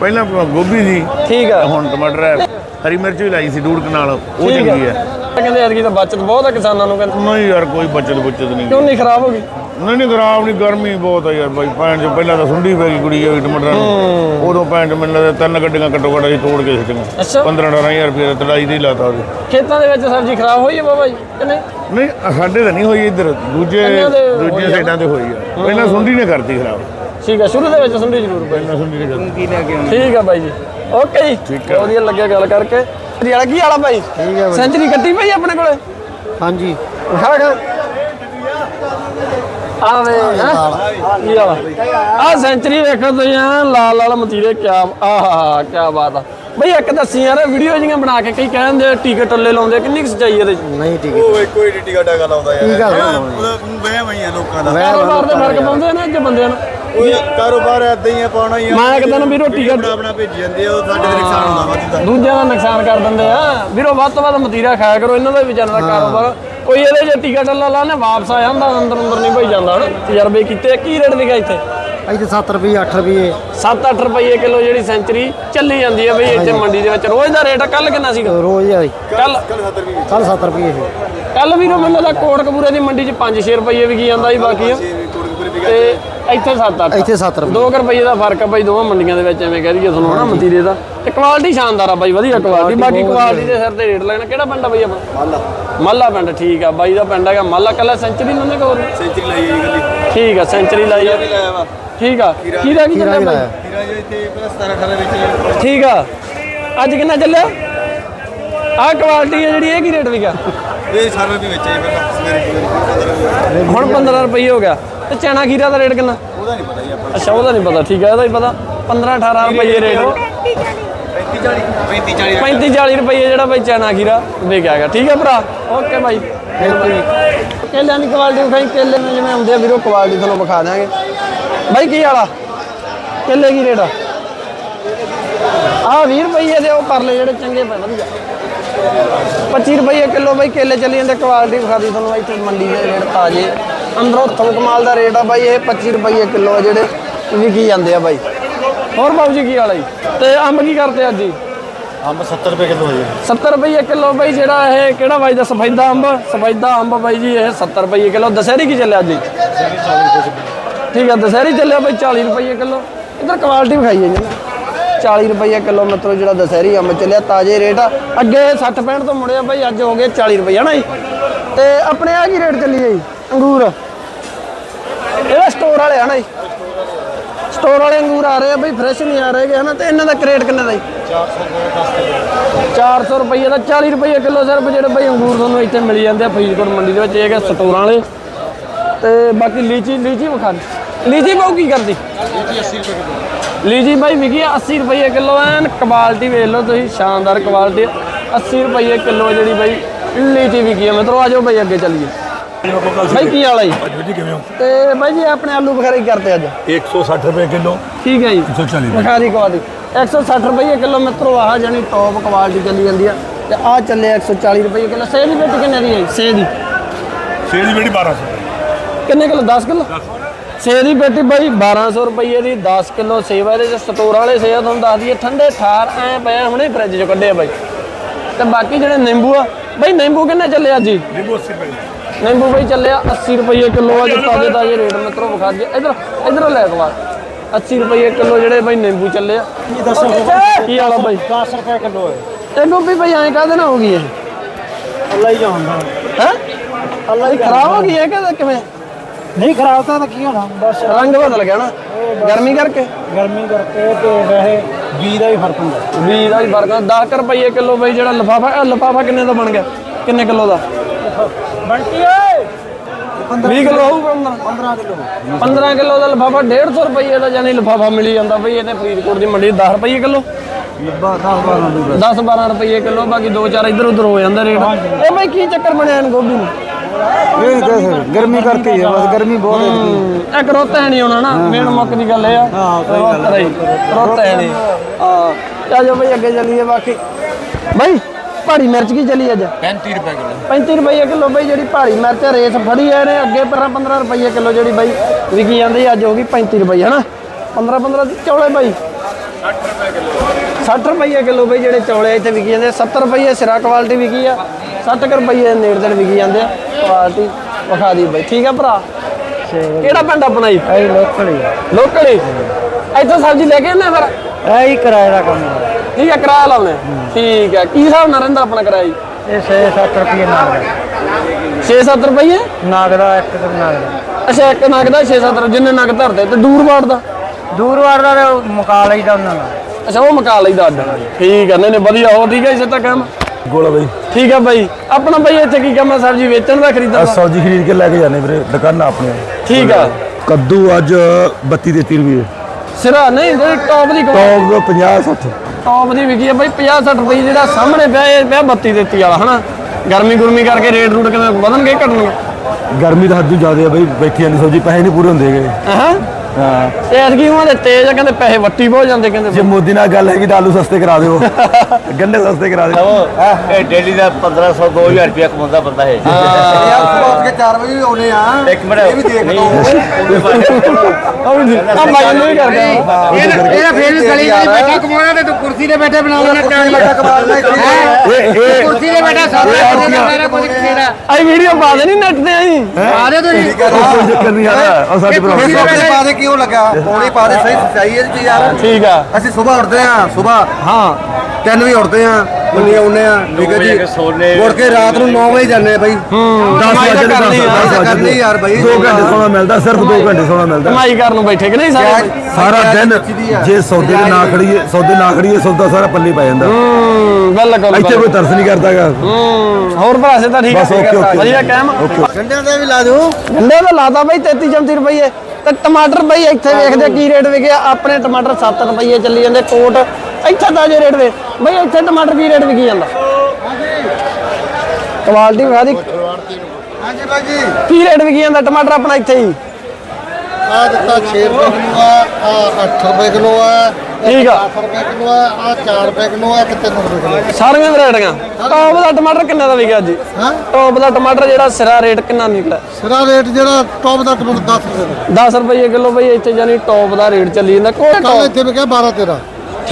ਪਹਿਲਾਂ ਗੋਭੀ ਸੀ ਠੀਕ ਆ। ਹੁਣ ਟਮਾਟਰ ਹੈ। ਹਰੀ ਮਿਰਚ ਵੀ ਲਾਈ ਸੀ ਡੂੜ ਕਨਾਲ ਉਹ ਠੀਕ ਚੰਗੀ ਹੈ ਕਹਿੰਦੇ ਐਤਕੀ ਤਾਂ ਬਚਤ ਬਹੁਤ ਆ ਕਿਸਾਨਾਂ ਨੂੰ ਕਹਿੰਦੇ। ਨਹੀਂ ਯਾਰ ਕੋਈ ਬਚਤ ਬਚਤ ਨਹੀਂ। ਕਿਉਂ ਨਹੀਂ ਖਰਾਬ ਹੋ ਗਈ? ਨਹੀਂ ਨਹੀਂ ਖਰਾਬ ਨਹੀਂ ਗਰਮੀ ਬਹੁਤ ਆ ਯਾਰ ਬਾਈ। ਭੈਣ ਜੋ ਪਹਿਲਾਂ ਤਾਂ ਸੁੰਡੀ ਪੈ ਗਈ ਕੁੜੀ ਆ ਟਮਾਟਰਾਂ ਨੂੰ। ਉਦੋਂ ਭੈਣ ਜੋ ਮੈਨੂੰ ਲੱਗਦਾ ਤਿੰਨ ਗੱਡੀਆਂ ਘੱਟੋ ਘੱਟ ਅਸੀਂ ਤੋੜ ਕੇ ਸਿੱਟੀਆਂ। ਅੱਛਾ। 15 18000 ਰੁਪਏ ਦਾ ਤੜਾਈ ਦੇ ਹੀ ਲਾਤਾ ਉਹਦੇ। ਖੇਤਾਂ ਦੇ ਵਿੱਚ ਸਬਜ਼ੀ ਖਰਾਬ ਹੋਈ ਹੈ ਬਾਬਾ ਜੀ ਕਿ ਨਹੀਂ? ਨਹੀਂ ਸਾਡੇ ਤਾਂ ਨਹੀਂ ਹੋਈ ਇੱਧਰ। ਦੂਜੇ ਇਹਨਾਂ ਦੇ ਹੋਈ ਦੂਜੀਆਂ ਆ। ਸਾਈਡਾਂ ਤੇ ਹੋਈ ਆ। ਪਹਿਲਾਂ ਸੁੰਡੀ ਨੇ ਕਰਤੀ ਖਰਾਬ। ਠੀਕ ਆ ਸ਼ੁਰੂ ਦੇ ਵਿੱਚ ਸੁੰਡੀ ਜ਼ਰੂਰ ਪਈ ਪਹਿਲਾਂ ਸੁੰਡੀ ਨੇ ਕਰਤੀ। ਠੀਕ ਆ ਬਾਈ ਜੀ। ਓਕੇ ਜੀ। ਠੀਕ। ਵਧੀਆ ਲੱਗਿਆ ਗੱਲ ਕਰਕੇ। ਜੀ ਵਾਲਾ ਕੀ ਵਾਲਾ ਠੀਕ ਹੈ ਬਾਈ ਸੈਂਚਰੀ ਕੱਟੀ ਪਈ ਆਪਣੇ ਕੋਲੇ? ਹਾਂਜੀ। ਖਾ ਖਾ ਆਵੇ ਹੈਂ? ਕੀ ਵਾਲਾ? ਆ ਸੈਂਚਰੀ ਵੇਖੋ ਤੁਸੀਂ ਆ ਲਾਲ ਲਾਲ ਮਤੀਰੇ ਕਿਆ ਆਹਾ ਕੀ ਬਾਤ ਆ। ਬਈ ਇੱਕ ਦੱਸੀ ਯਾਰ ਵੀਡੀਓ ਜੀਆਂ ਬਣਾ ਕੇ ਕਈ ਕਹਿੰਦੇ ਟੀਕੇ ਟੱਲੇ ਲਾਉਂਦੇ ਕਿੰਨੀ ਕੁ ਸੱਚਾਈ ਇਹਦੇ ਚ? ਨਹੀਂ ਠੀਕ ਹੈ ਉਹ ਇੱਕੋ ਹੀ ਟਿਕਾ ਟਾਗਾ ਲਾਉਂਦਾ ਯਾਰ। ਕੀ ਗੱਲ ਉਹਦਾ ਲਾਉਂਦਾ? ਵਹਿਮ ਹੀ ਆ ਲੋਕਾਂ ਦਾ। ਕਾਰੋਬਾਰ ਦੇ ਫ਼ਰਕ ਪਾਉਂਦੇ ਨੇ ਅੱਜ ਬੰਦਿਆਂ ਨੂੰ? ਉਹ ਕਾਰੋਬਾਰ ਏਦਾਂ ਹੀ ਆ ਪਾਉਣਾ ਹੀ ਆ। ਮੈਂ ਇੱਕ ਦਿਨ ਵੀ ਰੋਟੀ ਵੀਡੀਓ ਬਣਾ ਬਣਾ ਭੇਜੀ ਜਾਂਦੇ ਆ, ਉਹ ਸਾਡੇ ਤੇ ਨੁਕਸਾਨ ਹੁੰਦਾ ਵਾ ਜਿੱਦਾਂ ਦੂਜਿਆਂ ਦਾ ਨੁਕਸਾਨ ਕਰ ਦਿੰਦੇ ਆ। ਵੀਰੋ ਵੱਧ ਤੋਂ ਵੱਧ ਮਤੀਰਾ ਖਾਇਆ ਕਰੋ ਇਹਨਾਂ ਦਾ ਵੀ ਵਿਚਾਰਾਂ ਦਾ ਕਾਰੋਬਾਰ। ਕੋਈ ਇਹਦੇ ਜੇ ਟਿਕਟ ਲਾ ਲਾਣੇ ਵਾਪਸ ਆ ਜਾਂਦਾ ਅੰਦਰ ਅੰਦਰ ਨਹੀਂ ਭਈ ਜਾਂਦਾ ਹਣ ਤਜਰਬੇ ਕੀਤੇ ਕੀ ਰੇਟ ਵਿਕਾ ਇੱਥੇ? ਇੱਥੇ 7 ਰੁਪਏ 8 ਰੁਪਏ। 7-8 ਰੁਪਏ ਕਿਲੋ ਜਿਹੜੀ ਸੈਂਚਰੀ ਚੱਲੀ ਜਾਂਦੀ ਹੈ ਬਈ ਇੱਥੇ ਮੰਡੀ ਦੇ ਵਿੱਚ। ਰੋਜ਼ ਦਾ ਰੇਟ ਕੱਲ ਕਿੰਨਾ ਸੀਗਾ? ਰੋਜ਼ ਆਈ ਕੱਲ ਕੱਲ 7 ਰੁਪਏ ਸੀ ਕੱਲ ਵੀਰੋ ਮੈਨੂੰ ਲੱਗਦਾ ਕੋਟ ਕਪੂਰੇ ਦੀ ਮੰਡੀ 'ਚ 5-6 ਰੁਪਏ ਵਿਕੀ ਜਾਂਦਾ ਸੀ ਬਾਕੀ। ਤੇ ਇੱਥੇ 7-8 ਇੱਥੇ 7 ਰੁਪਏ। 2 ਰੁਪਏ ਦਾ ਫ਼ਰਕ ਆ ਬਾਈ ਦੋਵਾਂ ਮੰਡੀਆਂ ਦੇ ਵਿੱਚ ਐਵੇਂ ਕਹਿ ਦਈਏ ਤੁਹਾਨੂੰ ਹਨਾ ਮਤੀਰੇ ਦਾ। ਤੇ ਕੁਆਲਿਟੀ ਸ਼ਾਨਦਾਰ ਆ ਬਾਈ ਵਧੀਆ ਕੁਆਲਿਟੀ ਬਾਕੀ ਕੁਆਲਿਟੀ ਦੇ ਸਿਰ ਤੇ ਰੇਟ ਲੱਗਣਾ ਕਿਹੜਾ ਪਿੰਡ ਆ ਬਾਈ ਆਪਣਾ? ਮਾਲਾ। ਮਾਲਾ ਪਿੰਡ ਠੀਕ ਆ। ਬਾਈ ਦਾ ਪਿੰਡ ਹੈਗਾ ਮਾਲਾ। ਕੱਲਾ ਸੈਂਚਰੀ ਨੂੰ ਨੇ ਹੋਰ? ਸੈਂਚਰੀ ਲਾਈ ਹੈ ਗੱਲੀ ਠੀਕ ਆ ਸੈਂਚਰੀ ਲਾਈ ਆ। ਠੀਕ ਆ। ਖੀਰਾ ਕੀ ਚੱਲਿਆ ਬਾਈ? ਤੇਰਾ ਜੋ ਇੱਥੇ ਪਹਿਲਾਂ 17 18 ਵਿੱਚ ਠੀਕ ਆ। ਅੱਜ ਕਿੰਨਾ ਚੱਲਿਆ? ਆਹ ਕੁਆਲਿਟੀ ਹੈ ਜਿਹੜੀ ਇਹ ਕੀ ਰੇਟ ਵਿਕਿਆ? ਇਹ ਸਾਰਾ ਵੀ ਵਿੱਚ ਹੈ ਹੁਣ 15 ਰੁਪਏ ਹੋ ਗਿਆ। ਤੇ ਚਣਾ ਖੀਰਾ ਦਾ ਰੇਟ ਕਿੰਨਾ? ਉਹਦਾ ਨਹੀਂ ਪਤਾ ਜੀ ਆਪਾਂ ਅੱਛਾ ਉਹਦਾ ਨਹੀਂ ਪਤਾ। ਠੀਕ ਹੈ ਇਹਦਾ ਹੀ ਪਤਾ। 15 18 ਰੁਪਏ ਰੇਟ। 35 40 35 40 35 40 ਰੁਪਏ ਜਿਹੜਾ ਬਾਈ ਚਣਾ ਖੀਰਾ ਵਿਕਿਆ ਹੈਗਾ ਠੀਕ ਹੈ ਭਰਾ? ਓਕੇ ਬਾਈ। ਕੇਲਿਆਂ ਦੀ ਕੁਆਲਿਟੀ ਵਿਖਾਈ ਕੇਲੇ ਨੂੰ ਜਿਵੇਂ ਹੁੰਦੇ ਆ ਵੀਰੋ ਕੁਆਲਿਟੀ ਤੁਹਾਨੂੰ ਵਿਖਾ ਦਿਆਂਗੇ। ਬਾਈ ਕੀ ਵਾਲਾ ਕੇਲੇ ਕੀ ਰੇਟ ਆ? ਆ 20 ਰੁਪਏ ਦੇ ਉਹ ਪਰਲੇ ਜਿਹੜੇ ਚੰਗੇ ਪਏ ਵਧੀਆ। 25 ਰੁਪਏ ਕਿਲੋ ਬਾਈ ਕੇਲੇ ਚੱਲੀ ਜਾਂਦੇ ਕੁਆਲਿਟੀ ਵਿਖਾਦੀ ਤੁਹਾਨੂੰ ਇੱਥੇ ਮੰਡੀ ਦੇ ਰੇਟ ਤਾਜ਼ੇ। ਅੰਦਰੋਂ ਥੋਕ ਮਾਲ ਦਾ ਰੇਟ ਆ ਬਾਈ ਇਹ 25 ਰੁਪਏ ਕਿਲੋ ਆ ਜਿਹੜੇ ਵਿਕੀ ਜਾਂਦੇ ਆ ਬਾਈ। ਹੋਰ ਬਾਬੂ ਜੀ ਕੀ ਵਾਲਾ ਜੀ? ਤੇ ਅੰਬ ਕੀ ਕਰਦੇ ਅੱਜ? ਜੀ ਅੰਬ 70 ਰੁਪਏ ਕਿਲੋ ਹੈ 70 ਰੁਪਏ ਕਿਲੋ ਬਾਈ ਜਿਹੜਾ ਇਹ ਕਿਹੜਾ ਬਾਈ ਦਾ ਸਫੈਦਾ ਅੰਬ? ਸਫੈਦਾ ਅੰਬ ਬਾਈ ਜੀ ਇਹ 70 ਰੁਪਏ ਕਿਲੋ। ਦਸ਼ਹਰੀ ਕੀ ਚੱਲਿਆ ਜੀ ਠੀਕ ਹੈ ਦਸ਼ਹਰੀ ਚੱਲਿਆ ਬਾਈ 40 ਰੁਪਏ ਕਿਲੋ। ਇਧਰ ਕੁਆਲਿਟੀ ਵਿਖਾਈ ਹੈ ਜੀ। 40 ਰੁਪਏ ਕਿਲੋ ਮਤਲਬ ਜਿਹੜਾ ਦਸ਼ਹਰੀ ਅੰਬ ਚੱਲਿਆ ਤਾਜ਼ੇ ਰੇਟ ਆ। ਅੱਗੇ 60 65 ਤੋਂ ਮੁੜਿਆ ਬਾਈ ਅੱਜ ਹੋ ਗਏ 40 ਰੁਪਏ ਹਨਾ ਜੀ? ਤੇ ਆਪਣੇ ਆ ਕੀ ਰੇਟ ਚੱਲੀ ਹੈ ਜੀ? ਅੰਗੂਰ। ਇਹਦਾ ਸਟੋਰ ਵਾਲੇ ਹਨਾ ਜੀ। ਸਟੋਰ ਵਾਲੇ ਅੰਗੂਰ ਆ ਰਹੇ ਆ ਬਈ ਫਰੈਸ਼ ਨਹੀਂ ਆ ਰਹੇਗੇ ਹਨਾ, ਤੇ ਇਹਨਾਂ ਦਾ ਕਰੇਟ ਕਿੰਨਾ ਦਾ ਜੀ? 400 ਰੁਪਏ ਦਾ 40 ਰੁਪਏ ਕਿਲੋ ਸਿਰਫ ਜਿਹੜੇ ਬਈ ਅੰਗੂਰ ਤੁਹਾਨੂੰ ਇੱਥੇ ਮਿਲ ਜਾਂਦੇ ਆ ਫਰੀਦਕੋਟ ਮੰਡੀ ਦੇ ਵਿੱਚ, ਇਹ ਹੈਗਾ ਸਟੋਰਾਂ ਵਾਲੇ। ਤੇ ਬਾਕੀ ਲੀਚੀ ਲੀਚੀ ਵਿਖਾ ਲੀਚੀ ਬਹੁ ਕੀ ਕਰਦੀ? ਲੀਚੀ ਬਾਈ ਵਿਕੀ ਆ 80 ਰੁਪਏ ਕਿਲੋ ਐਨ ਕੁਆਲਿਟੀ ਵੇਖ ਲਓ ਤੁਸੀਂ, ਸ਼ਾਨਦਾਰ ਕੁਆਲਿਟੀ 80 ਰੁਪਏ ਕਿਲੋ ਜਿਹੜੀ ਬਾਈ ਲੀਚੀ ਵਿਕੀ ਆ। ਮਿੱਤਰੋ ਆਜੋ ਬਾਈ ਅੱਗੇ ਚੱਲੀਏ। ਬਾਈ ਕੀ ਵਾਲਾ ਜੀ? ਜੀ ਕਿਵੇਂ ਹੋ? ਤੇ ਬਾਈ ਜੀ ਆਪਣੇ ਆਲੂ ਬੁਖਾਰੇ ਕਰਤੇ ਅੱਜ? 160 ਰੁਪਏ ਕਿਲੋ। ਠੀਕ ਹੈ ਜੀ। 140 ਬੁਖਾਰੀ ਕੁਆਲਿਟੀ 160 ਰੁਪਏ ਕਿਲੋ ਮਿੱਤਰੋ ਆਹ ਜਾਨੀ ਟੌਪ ਕੁਆਲਿਟੀ ਚੱਲੀ ਜਾਂਦੀ ਆ। ਤੇ ਆਹ ਚੱਲੇ 140 ਰੁਪਏ ਕਿਲੋ। ਸੇ ਦੀ ਪੇਟੀ ਕਿੰਨੇ ਦੀ ਹੈ ਸੇ ਦੀ। ਸੇਲ ਦੀ ਬੇੜੀ 1200 ਕਿੰਨੇ ਕਿਲੋ? 10 ਕਿਲੋ? ਸੇ ਦੀ ਪੇਟੀ ਬਾਈ 1200 ਰੁਪਏ ਦੀ 10 ਕਿਲੋ ਇਹਦੇ ਚ। ਸਟੋਰ ਵਾਲੇ ਆ, ਤੁਹਾਨੂੰ ਦੱਸ ਦਈਏ ਠੰਡੇ ਠਾਰ ਐ ਪਿਆ ਹੁਣੇ ਫ੍ਰਿਜ ਚੋਂ ਕੱਢੇ ਆ ਬਾਈ। ਤੇ ਬਾਕੀ ਜਿਹੜੇ ਨਿੰਬੂ ਆ ਬਾਈ ਨਿੰਬੂ ਕਿੰਨੇ ਚੱਲੇ ਅੱਜ ਜੀ? ਨਿੰਬੂ 80 ਰੁਪਏ। ਨਿੰਬੂ ਬਾਈ ਚੱਲਿਆ 80 ਰੁਪਏ ਕਿਲੋ ਅੱਜ ਤਾਜ਼ੇ ਤਾਜ਼ੇ ਰੇਟ ਮਿੱਤਰੋ ਵਿਖਾ ਦਈਏ ਇਧਰ ਇਧਰ ਲੈ ਕਵਾ 80 ਰੁਪਏ ਕਿਲੋ ਜਿਹੜੇ ਬਾਈ ਨਿੰਬੂ ਚੱਲੇ ਆ। ਕੀ ਦੱਸੋ ਕੀ ਵਾਲਾ ਬਾਈ? 10 ਰੁਪਏ ਕਿਲੋ ਹੈ। ਇਹ ਗੋਭੀ ਭਾਈ ਐਂ ਕਾਹਦੇ ਨਾਲ ਹੋ ਗਈ ਇਹ? ਅੱਲਾ ਹੀ ਜਾਣਦਾ। ਹੈ? ਅੱਲਾ ਹੀ ਖਰਾਬ ਹੋ ਗਈ ਹੈ ਕਿ ਕਿਵੇਂ? ਨਹੀਂ ਖਰਾਬ ਤਾਂ ਕੀ ਹੋਣਾ? ਬਸ ਰੰਗ ਬਦਲ ਗਿਆ ਨਾ। ਗਰਮੀ ਕਰਕੇ? ਗਰਮੀ ਕਰਕੇ ਤੇ ਵੈਸੇ ਬੀ ਦਾ ਵੀ ਫ਼ਰਕ ਹੁੰਦਾ। ਵੀ ਦਾ ਹੀ ਫ਼ਰਕ ਆ। 10 ਰੁਪਏ ਕਿਲੋ ਬਈ ਜਿਹੜਾ ਲਫਾਫਾ ਲਫਾਫਾ ਕਿੰਨੇ ਦਾ ਬਣ ਗਿਆ? ਕਿੰਨੇ ਕਿਲੋ ਦਾ? ਬੰਟੀ ਓਏ! 20 ਕਿਲੋ? ਹੋਊਗਾ 15 ਕਿਲੋ। 15 ਕਿਲੋ ਦਾ ਲਫਾਫਾ 150 ਰੁਪਏ ਦਾ ਜਾਨੀ ਲਫਾਫਾ ਮਿਲੀ ਜਾਂਦਾ ਬਈ ਇਹਨੇ ਫਰੀਦਕੋਟ ਦੀ ਮੰਡੀ 10 ਰੁਪਏ ਕਿਲੋ। 10 12 ਰੁਪਏ ਕਿਲੋ ਬਾਕੀ 2-4 ਇੱਧਰ ਉੱਧਰ ਹੋ ਜਾਂਦਾ ਰੇਟ। ਇਹ ਬਾਈ ਕੀ ਚੱਕਰ ਬਣਿਆ ਇਹਨ ਗੋਭੀ ਨੂੰ? ਇਹ ਸਕਦੇ ਗਰਮੀ ਕਰਕੇ ਹੀ ਹੈ ਬਸ ਗਰਮੀ ਬਹੁਤ ਹੈ ਇੱਕ ਰੁੱਤ ਨਹੀਂ ਹੋਣਾ ਨਾ ਮੇਨ ਮੁੱਕ ਦੀ ਗੱਲ ਇਹ ਆ। ਹਾਂ, ਸਹੀ ਗੱਲ ਰੁੱਤ ਨਹੀਂ ਚੱਲ ਜਾਓ ਬਈ ਅੱਗੇ ਚੱਲੀਏ ਬਾਕੀ। ਬਈ ਪਹਾੜੀ ਮਿਰਚ ਕੀ ਚੱਲੀ ਅੱਜ? 35 ਰੁਪਏ ਕਿਲੋ। 35 ਰੁਪਏ ਕਿਲੋ ਬਈ ਜਿਹੜੀ ਪਹਾੜੀ ਮਿਰਚ ਰੇਸ ਫੜੀ ਐ ਨੇ ਅੱਗੇ 15 15 ਰੁਪਏ ਕਿਲੋ ਜਿਹੜੀ ਬਈ ਵਿਕੀ ਜਾਂਦੀ ਅੱਜ ਹੋ ਗਈ 35 ਰੁਪਏ ਹਨਾ? 15 15 ਦੀ ਚੌਲੇ ਬਈ। 60 ਰੁਪਏ ਕਿਲੋ ਬਈ ਜਿਹੜੇ ਚੌਲੇ ਇੱਥੇ ਵਿਕੀ ਜਾਂਦੇ ਆ। 70 ਰੁਪਏ ਸਿਰਾ ਕੁਆਲਿਟੀ ਵਿਕੀ ਆ 60 ਕੁ ਰੁਪਏ ਨੇੜ ਦੇ ਵਿਕੀ ਜਾਂਦੇ ਆ ਕੁਆਲਿਟੀ ਵਿਖਾ ਦੀ ਬਈ। ਠੀਕ ਆ ਭਰਾ? ਕਿਹੜਾ ਪਿੰਡ ਆਪਣਾ ਜੀ? ਇਹ ਲੋਕਲ ਹੀ ਲੋਕਲ ਹੀ? ਇੱਥੋਂ ਸਬਜ਼ੀ ਲੈ ਕੇ ਆਉਂਦੇ ਫਿਰ? ਇਹ ਹੀ ਕਿਰਾਏ ਦਾ ਕੰਮ ਹੈ ਠੀਕ ਹੈ ਕਿਰਾਇਆ ਲਾਉਂਦੇ ਠੀਕ ਹੈ ਕੀ ਹਿਸਾਬ ਨਾਲ ਰਹਿੰਦਾ ਆਪਣਾ ਕਿਰਾਇਆ ਜੀ? ਇਹ 6-7 ਰੁਪਏ ਨਾਗ ਦਾ। 6-7 ਰੁਪਏ ਨਾਗ ਦਾ ਇੱਕ ਦਿਨ ਨਾਗ ਦਾ। ਅੱਛਾ ਇੱਕ ਨਗ ਦਾ 6-7 ਜਿੰਨੇ ਨਗ ਧਰਦੇ ਤੇ ਦੂਰ ਬਾੜ ਦਾ? ਦੂਰਵਾਰ ਦਾ ਤੇ ਮੁਕਾ ਲਈਦਾ ਉਹਨਾਂ ਨਾਲ ਅੱਛਾ ਉਹ ਮਕਾ ਲਈਦਾ ਅੱਡ ਠੀਕ ਹੈ ਨਹੀਂ ਨਹੀਂ ਵਧੀਆ ਹੋ ਠੀਕ ਹੈ ਇਸੇ ਤਾਂ ਕੰਮ ਗੋਲਾ ਬਈ। ਠੀਕ ਹੈ ਬਾਈ ਆਪਣਾ ਬਾਈ ਇੱਥੇ ਕੀ ਕੰਮ ਹੈ ਸਬਜ਼ੀ ਵੇਚਣ ਦਾ ਖਰੀਦਣ ਆ ਦਾ ਸਬਜ਼ੀ ਖਰੀਦ ਕੇ ਲੈ ਕੇ ਜਾਣੇ ਵੀਰੇ ਦੁਕਾਨਾਂ ਆਪਣੀਆਂ ਠੀਕ ਆ। ਕੱਦੂ ਅੱਜ 32 33 ਰੁਪਏ ਸਿਰਾ ਨਹੀਂ ਟੌਪ ਦੀ ਟੌਪ 50 60 ਟੌਪ ਦੀ ਵਿਕੀ ਹੈ ਬਾਈ 50 60 ਰੁਪਏ ਜਿਹੜਾ ਸਾਹਮਣੇ ਪਿਆ ਇਹ ਪਿਆ 32 33 ਵਾਲਾ ਹਨਾ? ਗਰਮੀ ਗੁਰਮੀ ਕਰਕੇ ਰੇਟ ਰੂਟ ਕਿਵੇਂ ਵਧਣਗੇ ਘਟਣਗੇ? ਗਰਮੀ ਤਾਂ ਹੱਦੋਂ ਜ਼ਿਆਦਾ ਹੈ ਬਈ ਬੈਠੀ ਜਾਂਦੀ ਸਬਜ਼ੀ ਪੈਸੇ ਨਹੀਂ ਪੂਰੇ ਹੁੰਦੇ ਹੈਗੇ। ਹਾਂ? ਹਾਂ। ਤੇ ਐਤਕੀ ਉਹਨਾਂ ਦੇ ਤੇਜ਼ ਆ ਕਹਿੰਦੇ ਪੈਸੇ ਵੱਟੀ ਬਹੁਤ ਜਾਂਦੇ ਕਹਿੰਦੇ ਜੇ ਮੋਦੀ ਨਾਲ ਗੱਲ ਹੈਗੀ ਤਾਂ ਆਲੂ ਸਸਤੇ ਕਰਾ ਦਿਓ। [LAUGHS] ਗੰਡੇ ਸਸਤੇ ਕਰਾ ਦਿਓ। ਇਹ ਡੇਲੀ ਦਾ 1500 2000 ਰੁਪਏ ਕਮਾਉਂਦਾ ਬੰਦਾ ਹੈ। ਯਾਰ ਉੱਠ ਕੇ 4 ਵਜੇ ਵੀ ਆਉਨੇ ਆ। ਇੱਕ ਮਿੰਟ। ਇਹ ਵੀ ਦੇਖ ਲਓ। ਆ [LAUGHS] ਬਾਈ ਨੂੰ ਵੀ ਕਰਦਾ ਇਹਦਾ ਫੇਰ ਵੀ ਗਲੀ ਵਿੱਚ ਬੈਠਾ ਕਮਾਉਣਾ ਤੇ ਤੂੰ ਕੁਰਸੀ ਤੇ ਬੈਠੇ ਟਾਈਮ ਬੈਠਾ ਕਮਾਲਣਾ ਇੱਥੇ। ਇਹ ਇਹ ਕੁਰਸੀ ਤੇ ਬੈਠਾ ਸਾਰਾ ਮੇਰਾ ਕੁਝ ਕਿਹੜਾ ਆਈ ਵੀਡੀਓ ਪਾ ਦੇਣੀ ਨੈਟ ਤੇ ਆਈ। ਆ ਦੇ ਤੁਸੀਂ ਕੋਈ ਚੱਕਰ ਨਹੀਂ ਉਹ ਸਾਡੇ ਸੋਕੇ ਪਾ ਦੇ ਕਿਉਂ ਲੱਗਾ? ਪੌਣੇ ਪਾ ਦੇ ਸਹੀ ਸੱਚਾਈ ਹੈ ਜੀ ਯਾਰ। ਠੀਕ ਆ। ਅਸੀਂ ਸਵੇਰ ਉੱਠਦੇ ਆ ਸਵੇਰ ਹਾਂ। 3 ਵਜੇ ਉੱਠਦੇ ਆ ਮੰਡੀ ਆਉਨੇ ਆ ਠੀਕ ਹੈ ਜੀ। ਮੁੜ ਕੇ ਰਾਤ ਨੂੰ 9 ਵਜੇ ਜਾਂਦੇ ਆ ਬਾਈ। 10 ਵਜੇ ਦੇ 10 ਵਜੇ ਕਰਨੀ ਯਾਰ ਬਾਈ। 2 ਘੰਟੇ ਸੋਣਾ ਮਿਲਦਾ ਸਿਰਫ 2 ਘੰਟੇ ਸੋਣਾ ਮਿਲਦਾ। ਕਮਾਈ ਕਰਨ ਨੂੰ ਬੈਠੇ ਕਿ ਨਹੀਂ ਸਾਰੇ ਸਾਰਾ ਦਿਨ ਜੇ ਸੌਦੇ ਦੇ ਨਾ ਖੜੀਏ ਸੌਦੇ ਨਾ ਖੜੀਏ ਸੌਦਾ ਸਾਰਾ ਪੱਲੇ ਪੈ ਜਾਂਦਾ। ਹੂੰ ਬਿਲਕੁਲ ਇੱਥੇ ਕੋਈ ਤਰਸ ਨਹੀਂ ਕਰਦਾਗਾ ਹੂੰ ਹੋਰ ਪਾਸੇ ਤਾਂ ਠੀਕ ਬਸ ਓਕੇ ਓਕੇ। ਵਧੀਆ ਕਹਿਮ ਗੰਡਿਆਂ ਦੇ ਵੀ ਲਾ ਦਿਓ। ਗੰਡੇ ਦਾ ਲਾਤਾ ਬਾਈ 33 34 ਰੁਪਏ ਤੇ ਟਮਾਟਰ ਬਾਈ ਇੱਥੇ ਵੇਖਦੇ ਕੀ ਰੇਟ ਵਿਕਿਆ ਆਪਣੇ ਟਮਾਟਰ 7 ਰੁਪਏ ਚੱਲੀ ਜਾਂਦੇ ਕੋਟ ਇੱਥੇ ਤਾਂ ਜੇ ਰੇਟ ਵੇ ਬਾਈ ਇੱਥੇ ਟਮਾਟਰ ਕੀ ਰੇਟ ਵਿਕੀ ਜਾਂਦਾ? ਕੁਆਲਿਟੀ ਵਿਖਾ ਦੀ। ਹਾਂਜੀ ਬਾਈ ਜੀ ਕੀ ਰੇਟ ਵਿਕੀ ਜਾਂਦਾ ਟਮਾਟਰ ਆਪਣਾ ਇੱਥੇ ਹੀ? ਆ ਦਿੱਤਾ 6 ਰੁਪਏ ਕਿਲੋ ਆ ਆ 8 ਰੁਪਏ ਕਿਲੋ ਆ ਠੀਕ ਆ। 10 ਰੁਪਏ ਕਿਲੋ ਆ ਆ 4 ਰੁਪਏ ਕਿਲੋ ਆ ਤੇ 3 ਰੁਪਏ ਕਿਲੋ ਸਾਰੀਆਂ ਵੈਰਾਈਟੀਆਂ। ਟੌਪ ਦਾ ਟਮਾਟਰ ਕਿੰਨੇ ਦਾ ਵਿਕਿਆ ਜੀ? ਹਾਂ? ਟੌਪ ਦਾ ਟਮਾਟਰ ਜਿਹੜਾ ਸਿਰਾ ਰੇਟ ਕਿੰਨਾ ਨਿਕਲਿਆ? ਸਿਰਾ ਰੇਟ ਜਿਹੜਾ ਟੌਪ ਦਾ ਟਮਾਟਰ 10 ਰੁਪਏ ਦਾ। 10 ਰੁਪਏ ਕਿਲੋ ਬਈ ਇੱਥੇ ਜਾਨੀ ਟੌਪ ਦਾ ਰੇਟ ਚੱਲੀ ਜਾਂਦਾ। ਕੋਈ ਕੱਲ ਟੌਪ ਇੱਥੇ ਵਿਕਿਆ 12 13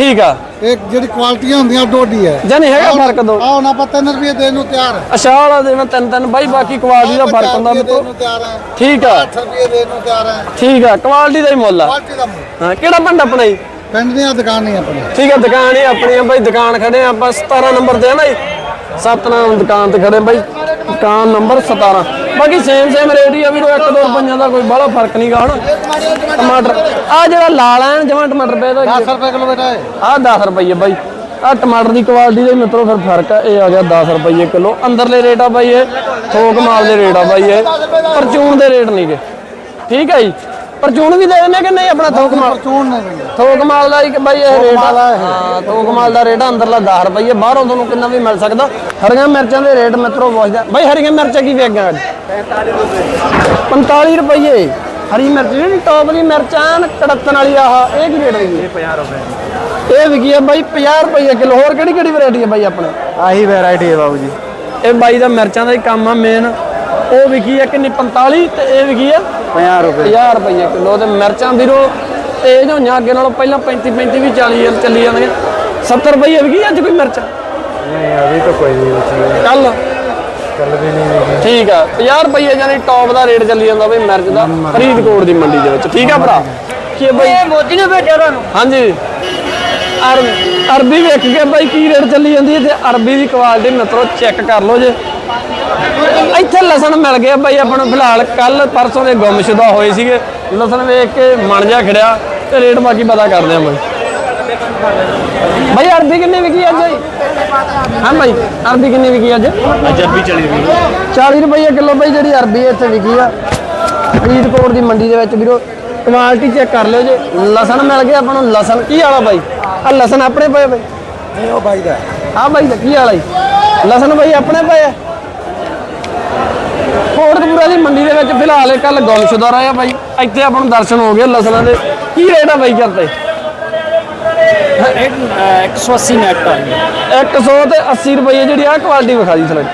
ਠੀਕ ਆ। ਇਹ ਜਿਹੜੀ ਕੁਆਲਿਟੀਆਂ ਹੁੰਦੀਆਂ ਡੋਡੀ ਹੈ। ਜਾਨੀ ਹੈਗਾ ਫ਼ਰਕ ਦੋ? ਆ ਹੁਣ ਆਪਾਂ 3 ਰੁਪਏ ਦੇਣ ਨੂੰ ਤਿਆਰ ਹੈ ਅਸ਼ਾ ਵਾਲਾ ਦੇ ਮੈਂ ਤਿੰਨ ਤਿੰਨ। ਬਾਈ ਬਾਕੀ ਕੁਆਲਿਟੀ ਦਾ ਫ਼ਰਕ ਹੁੰਦਾ ਮਿੱਤਰੋ ਹੈ ਠੀਕ ਆ। 8 ਰੁਪਏ ਦੇਣ ਨੂੰ ਤਿਆਰ ਹੈ ਠੀਕ ਆ ਕੁਆਲਿਟੀ ਦਾ ਹੀ ਮੁੱਲ ਆ। ਕੁਆਲਿਟੀ ਦਾ ਮੁੱਲ। ਹਾਂ ਕਿਹੜਾ ਪਿੰਡ ਆਪਣਾ ਜੀ? ਪਿੰਡ ਦੀਆਂ ਦੁਕਾਨ ਨਹੀਂ ਆਪਣੀ ਠੀਕ ਆ ਦੁਕਾਨ ਹੀ ਆਪਣੀ ਆ। ਬਾਈ ਦੁਕਾਨ ਖੜੇ ਆ। ਆਪਾਂ 17 ਨੰਬਰ ਤੇ ਆ ਨਾ ਜੀ। ਸਤਨਾਮ ਦੁਕਾਨ ਤੇ ਖੜੇ ਬਾਈ। ਦੁਕਾਨ ਨੰਬਰ 17 ਬਾਕੀ ਸੇਮ ਸੇਮ ਰੇਟ ਹੀ ਆ ਵੀਰੋ ਇੱਕ ਦੋ ਰੁਪਈਆਂ ਦਾ ਕੋਈ ਬਾਹਲਾ ਫ਼ਰਕ ਨਹੀਂਗਾ ਹਣ ਟਮਾਟਰ ਆ ਜਿਹੜਾ ਲਾਲ ਐਨ ਜਮਾਂ ਟਮਾਟਰ ਪਿਆ ਇਹਦਾ 10 ਰੁਪਏ ਕਿਲੋ ਬੇਟਾ ਆ 10 ਰੁਪਏ ਬਾਈ। ਆ ਟਮਾਟਰ ਦੀ ਕੁਆਲਿਟੀ ਦੇ ਮਿੱਤਰੋ ਫਿਰ ਫ਼ਰਕ ਆ ਇਹ ਆ ਗਿਆ 10 ਰੁਪਏ ਕਿਲੋ। ਅੰਦਰਲੇ ਰੇਟ ਆ ਬਾਈ ਇਹ ਥੋਕ ਮਾਲ ਦੇ ਰੇਟ ਆ ਬਾਈ ਇਹ। ਪਰਚੂਨ ਦੇ ਰੇਟ ਨਹੀਂਗੇ ਠੀਕ ਹੈ ਜੀ? ਪਰਚੂਨ ਵੀ ਦੇ ਦਿੰਦੇ ਕਿ ਨਹੀਂ ਆਪਣਾ ਥੋਕ ਮਾਲ? ਚੂਣ ਨੇ ਬਈ ਥੋਕ ਮਾਲ ਦਾ ਇੱਕ ਬਾਈ ਇਹ ਰੇਟ ਆ। ਹਾਂ ਥੋਕ ਮਾਲ ਦਾ ਰੇਟ ਅੰਦਰਲਾ 10 ਰੁਪਏ ਬਾਹਰੋਂ ਤੁਹਾਨੂੰ ਕਿੰਨਾ ਵੀ ਮਿਲ ਸਕਦਾ। ਹਰੀਆਂ ਮਿਰਚਾਂ ਦੇ ਰੇਟ ਮਿੱਤਰੋ ਪੁੱਛਦਾ ਬਾਈ ਹਰੀਆਂ ਮਿਰਚਾਂ ਕੀ ਵੇਚਾਂ ਅੱਜ? 45 ਰੁਪਏ ਹਰੀ ਮਿਰਚ ਜਿਹੜੀ ਟੌਪ ਦੀ ਮਿਰਚਾਂ ਐਨ ਕੜਤਣ ਵਾਲੀ ਆਹ ਇਹ ਕੀ ਰੇਟ ਹੈਗੀ? ਇਹ 50 ਰੁਪਏ। ਇਹ ਵਿਕੀ ਹੈ ਬਾਈ 50 ਰੁਪਏ ਕਿਲੋ ਹੋਰ ਕਿਹੜੀ ਕਿਹੜੀ ਵੈਰਾਈਟੀ ਹੈ ਬਾਈ ਆਪਣੇ? ਆਹੀ ਵੈਰਾਈਟੀ ਹੈ ਬਾਬੂ ਜੀ। ਇਹ ਬਾਈ ਦਾ ਮਿਰਚਾਂ ਦਾ ਹੀ ਕੰਮ ਆ ਮੇਨ ਉਹ ਵਿਕੀ ਹੈ ਕਿੰਨੀ 45 ਤੇ ਇਹ ਵਿਕੀ ਹੈ 50 ਰੁਪਏ। 50 ਰੁਪਏ ਕਿਲੋ ਤੇ ਮਿਰਚਾਂ ਵੀਰੋ ਤੇਜ਼ ਹੋਈਆਂ ਅੱਗੇ ਨਾਲੋਂ ਪਹਿਲਾਂ 35 35 ਵੀ 40 ਜਾਂ ਚੱਲੀ ਜਾਂਦੀਆਂ। 70 ਰੁਪਏ ਵਿਕੀ ਅੱਜ ਕੋਈ ਮਿਰਚ? ਨਹੀਂ ਅਭੀ ਤਾਂ ਕੋਈ ਨਹੀਂ ਬਚੀ ਕੱਲ? ਕੱਲ ਵੀ ਨਹੀਂ ਠੀਕ ਆ 50 ਰੁਪਏ ਜਾਨੀ ਟੌਪ ਦਾ ਰੇਟ ਚੱਲੀ ਜਾਂਦਾ ਬਈ ਮਿਰਚ ਦਾ ਫਰੀਦਕੋਟ ਦੀ ਮੰਡੀ ਦੇ ਵਿੱਚ। ਠੀਕ ਆ ਭਰਾ? ਕੀ ਆ ਬਈ? ਮੋਦੀ ਨੇ ਭੇਜਿਆ ਤੁਹਾਨੂੰ। ਹਾਂਜੀ। ਅਰਬ ਅਰਬੀ ਵੇਖ ਕੇ ਬਾਈ ਕੀ ਰੇਟ ਚੱਲੀ ਜਾਂਦੀ ਹੈ ਤੇ ਅਰਬੀ ਦੀ ਕੁਆਲਿਟੀ ਮਿੱਤਰੋ ਚੈੱਕ ਕਰ ਲਓ ਜੇ। ਲਸਣ ਮਿਲ ਗਿਆ ਬਾਈ ਆਪਾਂ ਨੂੰ ਫਿਲਹਾਲ ਕੱਲ ਪਰਸੋਂ ਦੇ ਗੁੰਮਸ਼ੁਦਾ ਹੋਏ ਸੀਗੇ। ਲਸਣ ਵੇਖ ਕੇ ਮਣ ਜਾ ਖੜਿਆ ਤੇ ਰੇਟ ਬਾਕੀ ਪਤਾ ਕਰਦੇ ਆ ਬਾਈ। ਬਾਈ ਅਰਬੀ ਕਿੰਨੀ ਵਿਕੀ ਅੱਜ? ਹਾਂ ਬਾਈ ਅਰਬੀ ਕਿੰਨੀ ਵਿਕੀ ਅੱਜ? ਅੱਜ ਵੀ ਚਲੀ ਰਹੀ 40 ਰੁਪਏ ਕਿਲੋ ਬਾਈ ਜਿਹੜੀ ਅਰਬੀ ਇੱਥੇ ਵਿਕੀ ਆ। ਫਰੀਦਕੋਟ ਦੀ ਮੰਡੀ ਦੇ ਵਿੱਚ ਵੀਰੋ ਕੁਆਲਿਟੀ ਚੈੱਕ ਕਰ ਲਿਓ ਜੇ। ਲਸਣ ਮਿਲ ਗਿਆ ਆਪਾਂ ਨੂੰ ਲਸਣ ਕੀ ਵਾਲਾ ਬਾਈ? ਆ ਲਸਣ ਆਪਣੇ ਪਏ ਬਈ। ਨਹੀਂ ਉਹ ਬਾਈ ਦਾ। ਆ ਬਾਈ ਦਾ ਕੀ ਵਾਲਾ ਲਸਣ ਬਾਈ ਆਪਣੇ ਪਏ ਆ। ਕੋਟਕਪੂਰਾ ਦੀ ਮੰਡੀ ਦੇ ਵਿੱਚ ਫਿਲਹਾਲ ਕੱਲ ਗੁੰਮਸ਼ੁਦਾ ਰਿਹਾ ਬਾਈ। ਇੱਥੇ ਆਪਾਂ ਨੂੰ ਦਰਸ਼ਨ ਹੋ ਗਏ ਲਸਣਾਂ ਦੇ। ਕੀ ਰੇਟ ਆ ਬਾਈ ਕਰਦੇ 180 ਨੈਟ ਆ 100 ਤੇ 80 ਰੁਪਏ ਜਿਹੜੀ ਆ ਕੁਆਲਿਟੀ ਵਿਖਾ ਦੀ ਥਲੇ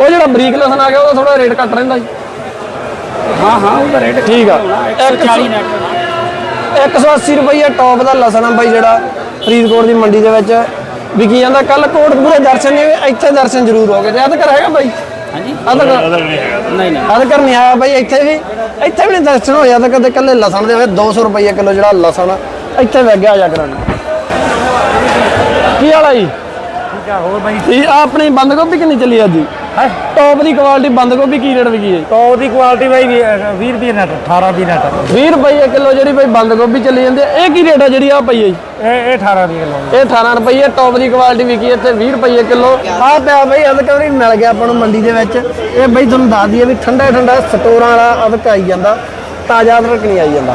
ਉਹ ਜਿਹੜਾ ਬਰੀਕ ਲਸਣ ਆ ਗਿਆ ਉਹਦਾ ਥੋੜਾ ਰੇਟ ਘੱਟ ਰਹਿੰਦਾ ਜੀ। ਹਾਂ ਹਾਂ ਉਹਦਾ ਰੇਟ ਠੀਕ ਆ। 140 ਨੈਟ 180 ਰੁਪਏ ਟੌਪ ਦਾ ਲਸਣ ਆ ਬਾਈ ਜਿਹੜਾ ਫਰੀਦਕੋਟ ਦੀ ਮੰਡੀ ਦੇ ਵਿੱਚ। ਵਿਕੀ ਜਾਂਦਾ ਕੱਲ ਕੋਟਕਪੂਰੇ ਦਰਸ਼ਨ ਹੋਏ ਇੱਥੇ ਦਰਸ਼ਨ ਜ਼ਰੂਰ ਹੋ ਗਏ ਤੇ ਅਦਕਰ ਹੈਗਾ ਬਾਈ? ਹਾਂਜੀ? ਨਹੀਂ ਨਹੀਂ ਨਹੀਂ। ਆਇਆ ਬਾਈ ਇੱਥੇ ਵੀ ਇੱਥੇ ਵੀ ਨਹੀਂ ਦਰਸ਼ਨ ਹੋਇਆ ਤਾਂ ਕਦੇ ਕੱਲੇ ਲਸਣ ਦੇ ਹੋਏ 200 ਰੁਪਏ ਕਿਲੋ ਜਿਹੜਾ ਲਸਣ ਆ, ਇੱਥੇ ਵਗ ਆ ਜਾ ਕਰਾਂ ਕੀ ਵਾਲਾ ਜੀ? ਠੀਕ ਆ ਹੋਰ ਬਾਈ? ਇਹ ਆਪਣੀ ਬੰਦ ਗੋਭੀ ਕਿੰਨੀ ਚੱਲੀ ਅੱਜ? ਹੈ? ਟੌਪ ਦੀ ਕੁਆਲਿਟੀ ਬੰਦ ਗੋਭੀ ਕੀ ਰੇਟ ਵਿਕੀ ਹੈ। ਤਾਂ ਉਹਦੀ ਕੁਆਲਿਟੀ ਬਾਈ 20 ਰੁਪਏ ਨੈਟ 18 ਦੀ ਨੈਟ 20 ਰੁਪਏ ਕਿਲੋ ਜਿਹੜੀ ਬਈ ਬੰਦ ਗੋਭੀ ਚੱਲੀ ਜਾਂਦੀ ਹੈ। ਇਹ ਕੀ ਰੇਟ ਆ ਜਿਹੜੀ ਆ ਪਈ ਹੈ ਜੀ? ਇਹ ਇਹ 18 ਦੀ ਕਿਲੋ ਇਹ 18 ਰੁਪਏ ਟੌਪ ਦੀ ਕੁਆਲਿਟੀ ਵਿਕੀ ਇੱਥੇ 20 ਰੁਪਏ ਕਿਲੋ। ਆਹ ਪਿਆ ਬਈ ਅਦਕਵਰੀ ਮਿਲ ਗਿਆ ਆਪਾਂ ਨੂੰ ਮੰਡੀ ਦੇ ਵਿੱਚ। ਇਹ ਬਈ ਤੁਹਾਨੂੰ ਦੱਸ ਦਈਏ ਵੀ ਠੰਡਾ ਠੰਡਾ ਸਟੋਰਾਂ ਵਾਲਾ ਅਦਕ ਆਈ ਜਾਂਦਾ। ਤਾਜ਼ਾ ਅਦਰਕ ਨਹੀਂ ਆਈ ਜਾਂਦਾ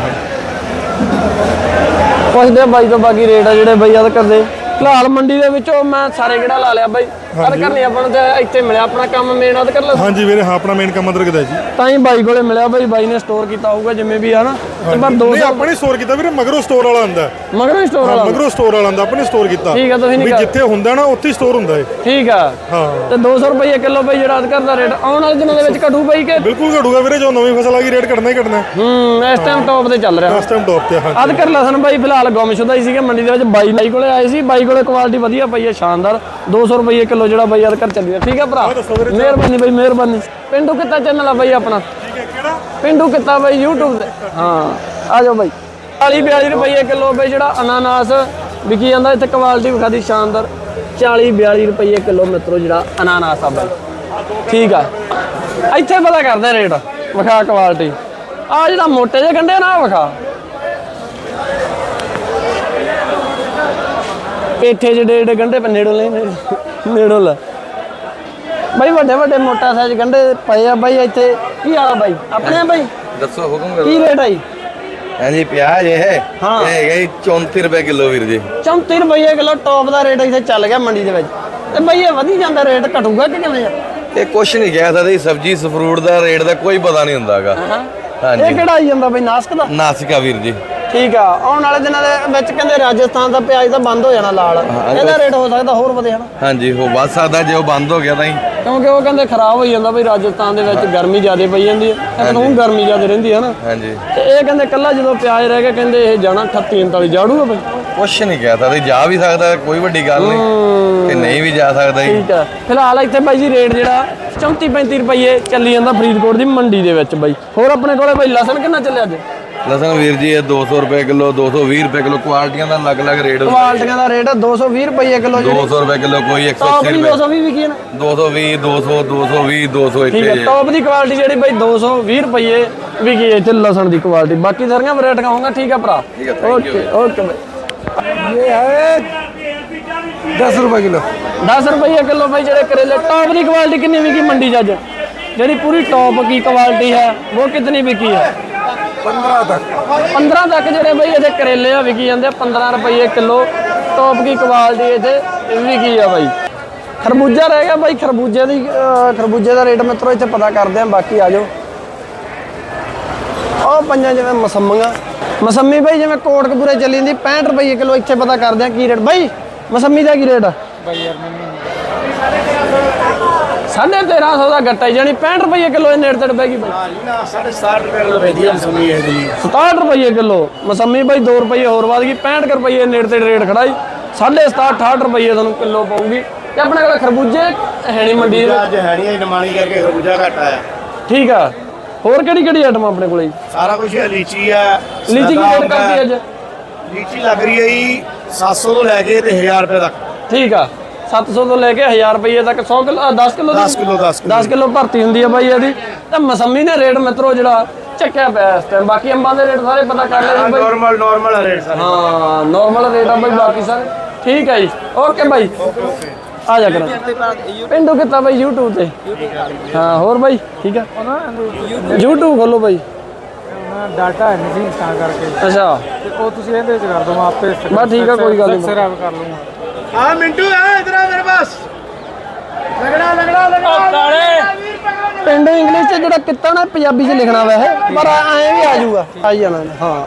ਪੁੱਛਦੇ ਆ ਬਾਈ ਤੋਂ ਬਾਕੀ ਰੇਟ ਆ ਜਿਹੜੇ ਬਈ ਅਦਕਰ ਦੇ ਫਿਲਹਾਲ ਮੰਡੀ ਦੇ ਵਿੱਚੋਂ ਮੈਂ ਸਾਰੇ ਕਿਹੜਾ ਲਾ ਲਿਆ ਬਾਈ। ਅਦਕਰ ਨਹੀਂ ਆਪਾਂ ਨੂੰ ਤੇ ਇੱਥੇ ਮਿਲਿਆ ਆਪਣਾ ਕੰਮ ਮੇਨ ਅਦਕਰ ਲਾ। ਹਾਂਜੀ ਵੀਰੇ ਹਾਂ ਆਪਣਾ ਮੇਨ ਕੰਮ ਅੰਦਰ ਕਿਦਾ ਜੀ। ਤਾਂ ਹੀ ਬਾਈ ਕੋਲੇ ਮਿਲਿਆ ਬਾਈ ਬਾਈ ਨੇ ਸਟੋਰ ਕੀਤਾ ਹੋਊਗਾ ਜਿਵੇਂ ਵੀ ਆ ਨਾ। ਤੇ ਪਰ ਦੋ ਨਹੀਂ ਆਪਾਂ ਨੇ ਸਟੋਰ ਕੀਤਾ ਵੀਰੇ ਮਗਰੋਂ ਸਟੋਰ ਵਾਲਾ ਆਂਦਾ ਮਗਰੋਂ ਸਟੋਰ ਵਾਲਾ? ਮਗਰੋਂ ਸਟੋਰ ਵਾਲਾ ਆਂਦਾ ਆਪਣੇ ਸਟੋਰ ਕੀਤਾ। ਠੀਕ ਆ, ਤੁਸੀਂ ਨਹੀਂ ਕਰ- ਜਿੱਥੇ ਹੁੰਦਾ ਨਾ ਉੱਥੇ ਹੀ ਸਟੋਰ ਹੁੰਦਾ ਏ ਠੀਕ ਆ। ਹਾਂ। ਤੇ 200 ਰੁਪਏ ਕਿਲੋ ਬਈ ਜਿਹੜਾ ਅਦਕਰ ਦਾ ਰੇਟ ਆਉਣ ਵਾਲੇ ਦਿਨਾਂ ਦੇ ਵਿੱਚ ਘਟੂ ਪਈ ਕਿ? ਬਿਲਕੁਲ ਘਟੂਗਾ ਵੀਰੇ ਜੋ ਨਵੀਂ ਫਸਲ ਆ ਗਈ ਰੇਟ ਘਟਣਾ ਹੀ ਘਟਣਾ। ਹੂੰ ਇਸ ਟਾਈਮ ਟੌਪ ਤੇ ਚੱਲ ਰਿਹਾ। ਇਸ ਟਾਈਮ ਟੌਪ ਤੇ ਹਾਂਜੀ। ਅਦਕਰ ਲਸਣ ਬਾਈ ਫਿਲਹਾਲ ਗੁੰਮਸ਼ੁਦਾ ਹੀ ਸੀਗੇ ਮੰਡੀ ਦੇ ਵਿੱਚ ਬਾਈ ਬਾਈ ਕੋਲੇ ਆਏ ਸੀ ਬਾਈ ਕੋਲੇ ਕੁਆਲਿਟੀ ਵਧੀਆ ਪਈ ਹੈ ਸ਼ਾਨਦਾਰ। 200 ਰੁਪਏ ਕਿਲੋ ਜਿਹੜਾ ਬਾਈ ਅਦਕਰ ਚੱਲੀ ਰਿਹਾ ਠੀਕ ਹੈ ਭਰਾ। ਮਿਹਰਬਾਨੀ ਬਾਈ ਮਿਹਰਬਾਨੀ। ਪਿੰਡੂ ਕਿੱਤਾ ਚੈਨਲ ਆ ਬਾਈ ਆਪਣਾ? ਠੀਕ ਹੈ ਕਿਹੜਾ? ਪਿੰਡੂ ਕਿੱਤਾ ਬਾਈ YouTube ਤੇ। ਹਾਂ। ਆ ਜਾਓ ਬਾਈ। 40 42 ਰੁਪਏ ਕਿਲੋ ਬਾਈ ਜਿਹੜਾ ਅਨਾਨਾਸ ਵਿਕੀ ਜਾਂਦਾ ਇੱਥੇ ਕੁਆਲਿਟੀ ਵਿਖਾਦੀ ਸ਼ਾਨਦਾਰ। 40 42 ਰੁਪਏ ਕਿਲੋ ਮਿੱਤਰੋ ਜਿਹੜਾ ਅਨਾਨਾਸ ਆ ਬਾਈ। ਠੀਕ ਆ। ਇੱਥੇ ਪਤਾ ਕਰਦੇ ਰੇਟ ਵਿਖਾ ਕੁਆਲਿਟੀ ਆ ਜਿਹੜਾ ਮੋਟੇ ਜਿਹੇ ਗੰਡੇ ਨਾ ਵਿਖਾ। ਪੇਠੇ ਜਿਹੜੇ ਜਿਹੜੇ ਗੰਡੇ ਪੇ ਨੇੜੋਂ ਲੈ। ਨੇੜੋਂ ਲੈ। ਬਾਈ ਵੱਡੇ ਵੱਡੇ ਮੋਟਾ ਸਾਈਜ਼ ਗੰਡੇ ਪਏ ਆ ਬਾਈ ਇੱਥੇ। ਕੀ ਆ ਬਾਈ? ਆਪਣੇ ਆ ਬਾਈ? ਦੱਸੋ ਹੁਕਮ ਕੀ ਰੇਟ ਆਈ ਹਾਂਜੀ ਪਿਆਜ਼ ਇਹ? ਹਾਂ। ਇਹ ਹੈਗਾ ਜੀ 34 ਰੁਪਏ ਕਿਲੋ ਵੀਰ ਜੀ। 34 ਰੁਪਏ ਕਿਲੋ ਟੌਪ ਦਾ ਰੇਟ ਇੱਥੇ ਚੱਲ ਗਿਆ ਮੰਡੀ ਦੇ ਵਿੱਚ। ਤੇ ਬਾਈ ਇਹ ਵਧੀ ਜਾਂਦਾ ਰੇਟ ਘਟੂਗਾ ਕਿ ਕਿਵੇਂ ਆ? ਇਹ ਕੁਛ ਨਹੀਂ ਕਹਿ ਸਕਦੇ ਸਬਜੀ ਫਰੂਟ ਦਾ ਰੇਟ ਦਾ ਕੋਈ ਪਤਾ ਨਹੀਂ ਹੁੰਦਾਗਾ। ਇਹ ਹਾਂਜੀ। ਕਿਹੜਾ ਆਈ ਜਾਂਦਾ ਬਾਈ ਨਾਸਕ ਦਾ? ਨਾਸਿਕਾ ਵੀਰ ਜੀ। ਠੀਕ ਆ। ਆਉਣ ਵਾਲੇ ਦਿਨਾਂ ਦੇ ਵਿੱਚ ਕਹਿੰਦੇ ਰਾਜਸਥਾਨ ਦਾ ਪਿਆਜ਼ ਤਾਂ ਬੰਦ ਹੋ ਜਾਣਾ ਲਾਲ। ਇਹਦਾ ਰੇਟ ਹੋ ਸਕਦਾ ਹੋਰ ਵਧੇ ਹਨਾ? ਹਾਂਜੀ ਉਹ ਵੱਧ ਸਕਦਾ ਜੇ ਉਹ ਬੰਦ ਹੋ ਗਿਆ ਤਾਂ ਹੀ। ਕਿਉਂਕਿ ਉਹ ਕਹਿੰਦੇ ਖਰਾਬ ਹੋਈ ਜਾਂਦਾ ਬਈ ਰਾਜਸਥਾਨ ਦੇ ਵਿੱਚ ਗਰਮੀ ਜ਼ਿਆਦਾ ਪਈ ਜਾਂਦੀ ਹੈ ਤਾਂ ਊਂ ਗਰਮੀ ਜ਼ਿਆਦਾ ਰਹਿੰਦੀ ਹੈ ਨਾ ਹਾਂਜੀ। ਤੇ ਇਹ ਕਹਿੰਦੇ ਕੱਲਾ ਜਦੋਂ ਪਿਆਜ਼ ਰਹਿ ਗਿਆ ਕਹਿੰਦੇ ਇਹ ਜਾਣਾ 38 39 ਜਾੜੂਗਾ ਬਈ। ਕੁਛ ਨਹੀਂ ਕਹਿ ਸਕਦੇ ਜਾ ਵੀ ਸਕਦਾ ਕੋਈ ਵੱਡੀ ਗੱਲ ਨਹੀਂ। ਤੇ ਨਹੀਂ ਵੀ ਜਾ ਸਕਦਾ ਜੀ। ਠੀਕ ਆ। ਫਿਲਹਾਲ ਇੱਥੇ ਬਾਈ ਜੀ ਰੇਟ ਜਿਹੜਾ 34 35 ਰੁਪਏ ਚੱਲੀ ਜਾਂਦਾ ਫਰੀਦਕੋਟ ਦੀ ਮੰਡੀ ਦੇ ਵਿੱਚ ਬਾਈ। ਹੋਰ ਆਪਣੇ ਕੋਲੇ ਬਾਈ ਲਸਣ ਕਿੰਨਾ ਚੱਲਿਆ ਅੱਜ? ਲਸਣ ਵੀਰ ਜੀ ਇਹ 200 ਰੁਪਏ ਕਿਲੋ 220 ਰੁਪਏ ਕਿਲੋ ਕੁਆਲਟੀਆਂ ਦਾ ਅਲੱਗ-ਅਲੱਗ ਰੇਟ ਕੁਆਲਟੀਆਂ ਦਾ ਰੇਟ 220 ਰੁਪਏ ਕਿਲੋ ਜਿਹੜੀ। 200 ਰੁਪਏ ਕਿਲੋ ਕੋਈ 180 ਟੌਪ ਦੀ ਰੁਪਏ 220 ਵਿਕੀ ਹੈ ਨਾ। 220 200 220 200 ਠੀਕ ਹੈ ਇੱਥੇ। ਟੌਪ ਦੀ ਕੁਆਲਿਟੀ ਜਿਹੜੀ ਬਾਈ 220 ਰੁਪਏ ਵਿਕੀ ਹੈ ਇੱਥੇ ਲਸਣ ਦੀ ਕੁਆਲਿਟੀ। ਬਾਕੀ ਸਾਰੀਆਂ ਵੈਰਾਈਟੀਆਂ ਹੋਣਗਾ ਠੀਕ ਹੈ ਭਰਾ? ਠੀਕ ਹੈ, thank you। Okay okay bye. ਇਹ ਹੈ 10 ਰੁਪਏ ਕਿਲੋ। 10 ਰੁਪਏ ਕਿਲੋ ਬਾਈ ਜਿਹੜੇ ਕਰੇਲੇ। ਟੌਪ ਦੀ ਕੁਆਲਿਟੀ ਕਿੰਨੀ ਵਿਕੀ ਮੰਡੀ 'ਚ ਅੱਜ? ਜਿਹੜੀ ਪੂਰੀ ਟੌਪ ਕੀ ਕੁਆਲਿਟੀ ਹੈ ਉਹ ਕਿਤਨੀ ਵਿਕੀ ਹੈ? 15 ਤੱਕ। 15 ਤੱਕ ਜਿਹੜੇ ਬਈ ਇਹਦੇ ਕਰੇਲੇ ਆ ਵਿਕੀ ਜਾਂਦੇ ਆ 15 ਰੁਪਏ ਕਿਲੋ। ਟੌਪ ਕੀ ਕੁਆਲਿਟੀ ਇੱਥੇ ਵਿਕੀ ਆ ਬਾਈ? ਖਰਬੂਜਾ ਰਹਿ ਗਿਆ ਬਾਈ ਖਰਬੂਜੇ ਦੀ ਖਰਬੂਜੇ ਦਾ ਰੇਟ ਮਿੱਤਰੋ ਇੱਥੇ ਪਤਾ ਕਰਦੇ ਆ ਬਾਕੀ ਆ ਜਾਓ। ਉਹ ਪੰਜਾਂ ਜਿਵੇਂ ਮਸੰਮੀਆਂ। ਮਸੰਮੀ ਬਾਈ ਜਿਵੇਂ ਕੋਟਕਪੂਰੇ ਚੱਲੀ ਜਾਂਦੀ 65 ਰੁਪਏ ਕਿਲੋ ਇੱਥੇ ਪਤਾ ਕਰਦੇ ਆ ਕੀ ਰੇਟ। ਬਾਈ ਮਸੰਮੀ ਦਾ ਕੀ ਰੇਟ ਆ? ਸਾਢੇ 1300 ਦਾ ਗੱਟਾ ਹੀ ਜਾਨੀ 65 ਰੁਪਏ ਕਿਲੋ ਇਹ ਨੇੜੇ ਤੇੜ ਪੈ ਗਈ ਬਾਈ। 67 ਰੁਪਏ ਕਿਲੋ। ਮਸੰਮੀ ਬਾਈ 2 ਰੁਪਏ ਹੋਰ ਵਧ ਗਈ 65 ਰੁਪਏ ਨੇੜੇ ਤੇ ਰੇਟ ਖੜਾ ਜੀ। 67 68 ਰੁਪਏ ਤੁਹਾਨੂੰ ਕਿਲੋ ਪਊਗੀ। ਤੇ ਆਪਣੇ ਕੋਲ ਖਰਬੂਜੇ ਹੈ ਨਹੀਂ ਮੰਡੀ ਦੇ ਅੱਜ ਹੈ ਨਹੀਂ ਨਿਮਾਣੀ ਕਰਕੇ ਖਰਬੂਜਾ ਘੱਟ ਆਇਆ। ਠੀਕ ਆ। ਹੋਰ ਕਿਹੜੀ ਕਿਹੜੀ ਆਈਟਮ ਆਪਣੇ ਕੋਲੇ? ਸਾਰਾ ਕੁਝ ਲੀਚੀ ਆ ਲੀਚੀ ਕੀ ਰੇਟ ਕਰਦੀ ਅੱਜ? ਲੀਚੀ ਲੱਗ ਰਹੀ ਹੈ ਜੀ 700 ਤੋਂ ਲੈ ਕੇ ਤੇ 1000 ਰੁਪਏ ਤੱਕ। ਠੀਕ ਆ। 700 ਤੋਂ ਲੈ ਕੇ 1000 ਰੁਪਏ ਤੱਕ 100 kilo 10 kilo 10 kilo 10 kilo 10 kilo ਭਰਤੀ ਹੁੰਦੀ ਆ ਬਾਈ ਇਹਦੀ ਤੇ ਮਸੰਮੀ ਨੇ ਰੇਟ ਮਿੱਤਰੋ ਜਿਹੜਾ ਚੱਕਿਆ ਪਿਆ ਇਸ ਟਾਈਮ ਬਾਕੀ ਅੰਬਾਂ ਦੇ ਰੇਟ ਸਾਰੇ ਪਤਾ ਕਰ ਲਏ ਜੀ ਬਾਈ ਨਾਰਮਲ ਨਾਰਮਲ ਰੇਟ ਸਾਰੇ ਹਾਂ ਨਾਰਮਲ ਰੇਟ ਆ ਬਾਈ ਬਾਕੀ ਸਾਰੇ ਠੀਕ ਹੈ ਜੀ ਓਕੇ ਬਾਈ ਆ ਜਾ ਕਰ ਪਿੰਡੂ ਕਿੱਤਾ ਬਾਈ YouTube ਤੇ ਹਾਂ ਹੋਰ ਬਾਈ ਠੀਕ ਆ YouTube ਖੋਲੋ ਬਾਈ ਡਾਟਾ ਹੈ ਨਹੀਂ ਸੀ ਤਾਂ ਕਰਕੇ ਅੱਛਾ ਤੇ ਉਹ ਤੁਸੀਂ ਇਹਦੇ ਵਿੱਚ ਕਰ ਦੋ ਮੈਂ ਆਪੇ ਬਸ ਠੀਕ ਆ ਕੋਈ ਗੱਲ ਨਹੀਂ ਸਰਾਬ ਕਰ ਲੂੰਗਾ ਆ ਮਿੰਟੂ ਆ ਇਧਰ ਆ ਮੇਰੇ ਪਾਸ ਲਗੜਾ ਲਗੜਾ ਲਗੜਾ। ਪਿੰਡ ਇੰਗਲਿਸ਼ ਚ ਜਿਹੜਾ ਕਿੱਤਾ ਨਾ ਪੰਜਾਬੀ ਚ ਲਿਖਣਾ ਵੈਸੇ ਪਰ ਐਂ ਵੀ ਆ ਜਾਊਗਾ। ਆਈ ਜਾਣਾ ਹਾਂ।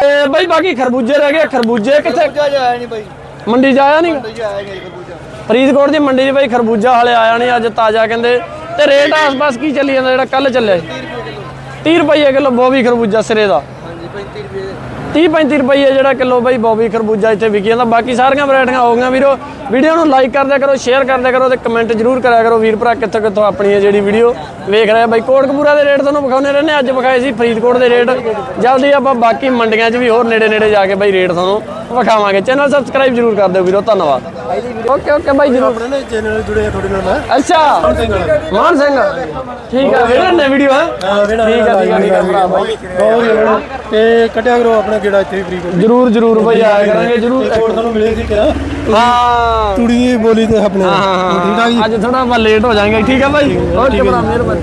ਤੇ ਬਈ ਬਾਕੀ ਖਰਬੂਜੇ ਰਹਿ ਗਏ। ਖਰਬੂਜੇ ਕਿੱਥੇ? ਆਇਆ ਨਹੀਂ ਬਾਈ। ਮੰਡੀ ਚ ਆਇਆ ਨਹੀਂ ਜੀ ਆਇਆ ਨਹੀਂ ਖਰਬੂਜਾ। ਫਰੀਦਕੋਟ ਦੀ ਮੰਡੀ 'ਚ ਬਈ ਖਰਬੂਜਾ ਹਾਲੇ ਆਇਆ ਨਹੀਂ ਅੱਜ ਤਾਜ਼ਾ ਕਹਿੰਦੇ। ਤੇ ਰੇਟ ਆਸ-ਪਾਸ ਕੀ ਚੱਲੀ ਜਾਂਦਾ ਜਿਹੜਾ ਕੱਲ ਚੱਲਿਆ ਸੀ? 30 ਰੁਪਏ ਕਿਲੋ ਬੋਬੀ ਖਰਬੂਜਾ ਸਿਰੇ ਦਾ। ਹਾਂਜੀ 35 ਰੁਪਏ 30 35 ਰੁਪਏ ਜਿਹੜਾ ਕਿਲੋ ਬਈ ਬੋਬੀ ਖਰਬੂਜਾ ਇੱਥੇ ਵਿਕੀ ਜਾਂਦਾ। ਬਾਕੀ ਸਾਰੀਆਂ ਵੈਰਾਈਟੀਆਂ ਹੋ ਗਈਆਂ ਵੀਰੋ। ਵੀਡੀਓ ਨੂੰ ਲਾਈਕ ਕਰ ਦਿਆ ਕਰੋ ਸ਼ੇਅਰ ਕਰ ਦਿਆ ਕਰੋ ਤੇ ਕਮੈਂਟ ਜਰੂਰ ਕਰਿਆ ਕਰੋ। ਵੀਰ ਭਰਾ ਕਿੱਥੋਂ ਕਿੱਥੋਂ ਆਪਣੀ ਇਹ ਜਿਹੜੀ ਵੀਡੀਓ ਵੇਖ ਰਹੇ ਬਈ ਕੋਟਕਪੂਰਾ ਦੇ ਰੇਟ ਤੁਹਾਨੂੰ ਵਿਖਾਉਣੇ ਰਹਿੰਦੇ ਅੱਜ ਵਿਖਾਏ ਸੀ ਫਰੀਦਕੋਟ ਦੇ ਰੇਟ ਜਲਦੀ ਆਪਾਂ ਬਾਕੀ ਮੰਡੀਆਂ 'ਚ ਵੀ ਹੋਰ ਨੇੜੇ ਨੇੜੇ ਜਾ ਕੇ ਬਈ ਰੇਟ ਤੁਹਾਨੂੰ ਵਿਖਾਵਾਂਗੇ। ਚੈਨਲ ਸਬਸਕ੍ਰਾਈਬ ਜਰੂਰ ਕਰ ਦਿਓ ਵੀਰੋ ਧੰਨਵਾਦ। ਓਕੇ ਓਕੇ ਬਾਈ ਜਰੂਰ। ਆਪਣੇ ਚੈਨਲ ਜੁੜੇ ਆ ਤੁਹਾਡੇ ਨਾਲ ਮੈਂ। ਅੱਛਾ ਮਾਨ ਸਿੰਘ ਠੀਕ ਆ ਲੈ ਵੀਡੀਓ ਹੈ? ਠੀਕ ਆ ਠੀਕ ਆ ਠੀਕ ਆ ਭਰਾ ਬਾਈ। ਬਹੁਤ ਜਣਾ ਤੇ ਕੱਢਿਆ ਕਰੋ ਆਪਣਾ ਕਿਹੜਾ ਇੱਥੇ ਫ੍ਰੀ ਕੋਲ ਜਰੂਰ ਜਰੂਰ ਬਈ ਆਇਆ ਕਰਾਂਗੇ ਜਰੂਰ। ਕੋਡ ਤੁਹਾਨੂੰ ਮਿਲੇ ਸੀ ਕਿਹਾ ਹਾਂ। ਕੁੜੀ ਦੀ ਬੋਲੀ ਤੇ ਆਪਣੇ ਹਾਂ ਹਾਂ, ਠੀਕ ਠਾਕ ਜੀ? ਅੱਜ ਥੋੜਾ ਆਪਾਂ ਲੇਟ ਹੋ ਜਾਾਂਗੇ ਠੀਕ ਆ ਬਾਈ ਓਕੇ ਭਰਾ ਮਿਹਰਬਾਨੀ।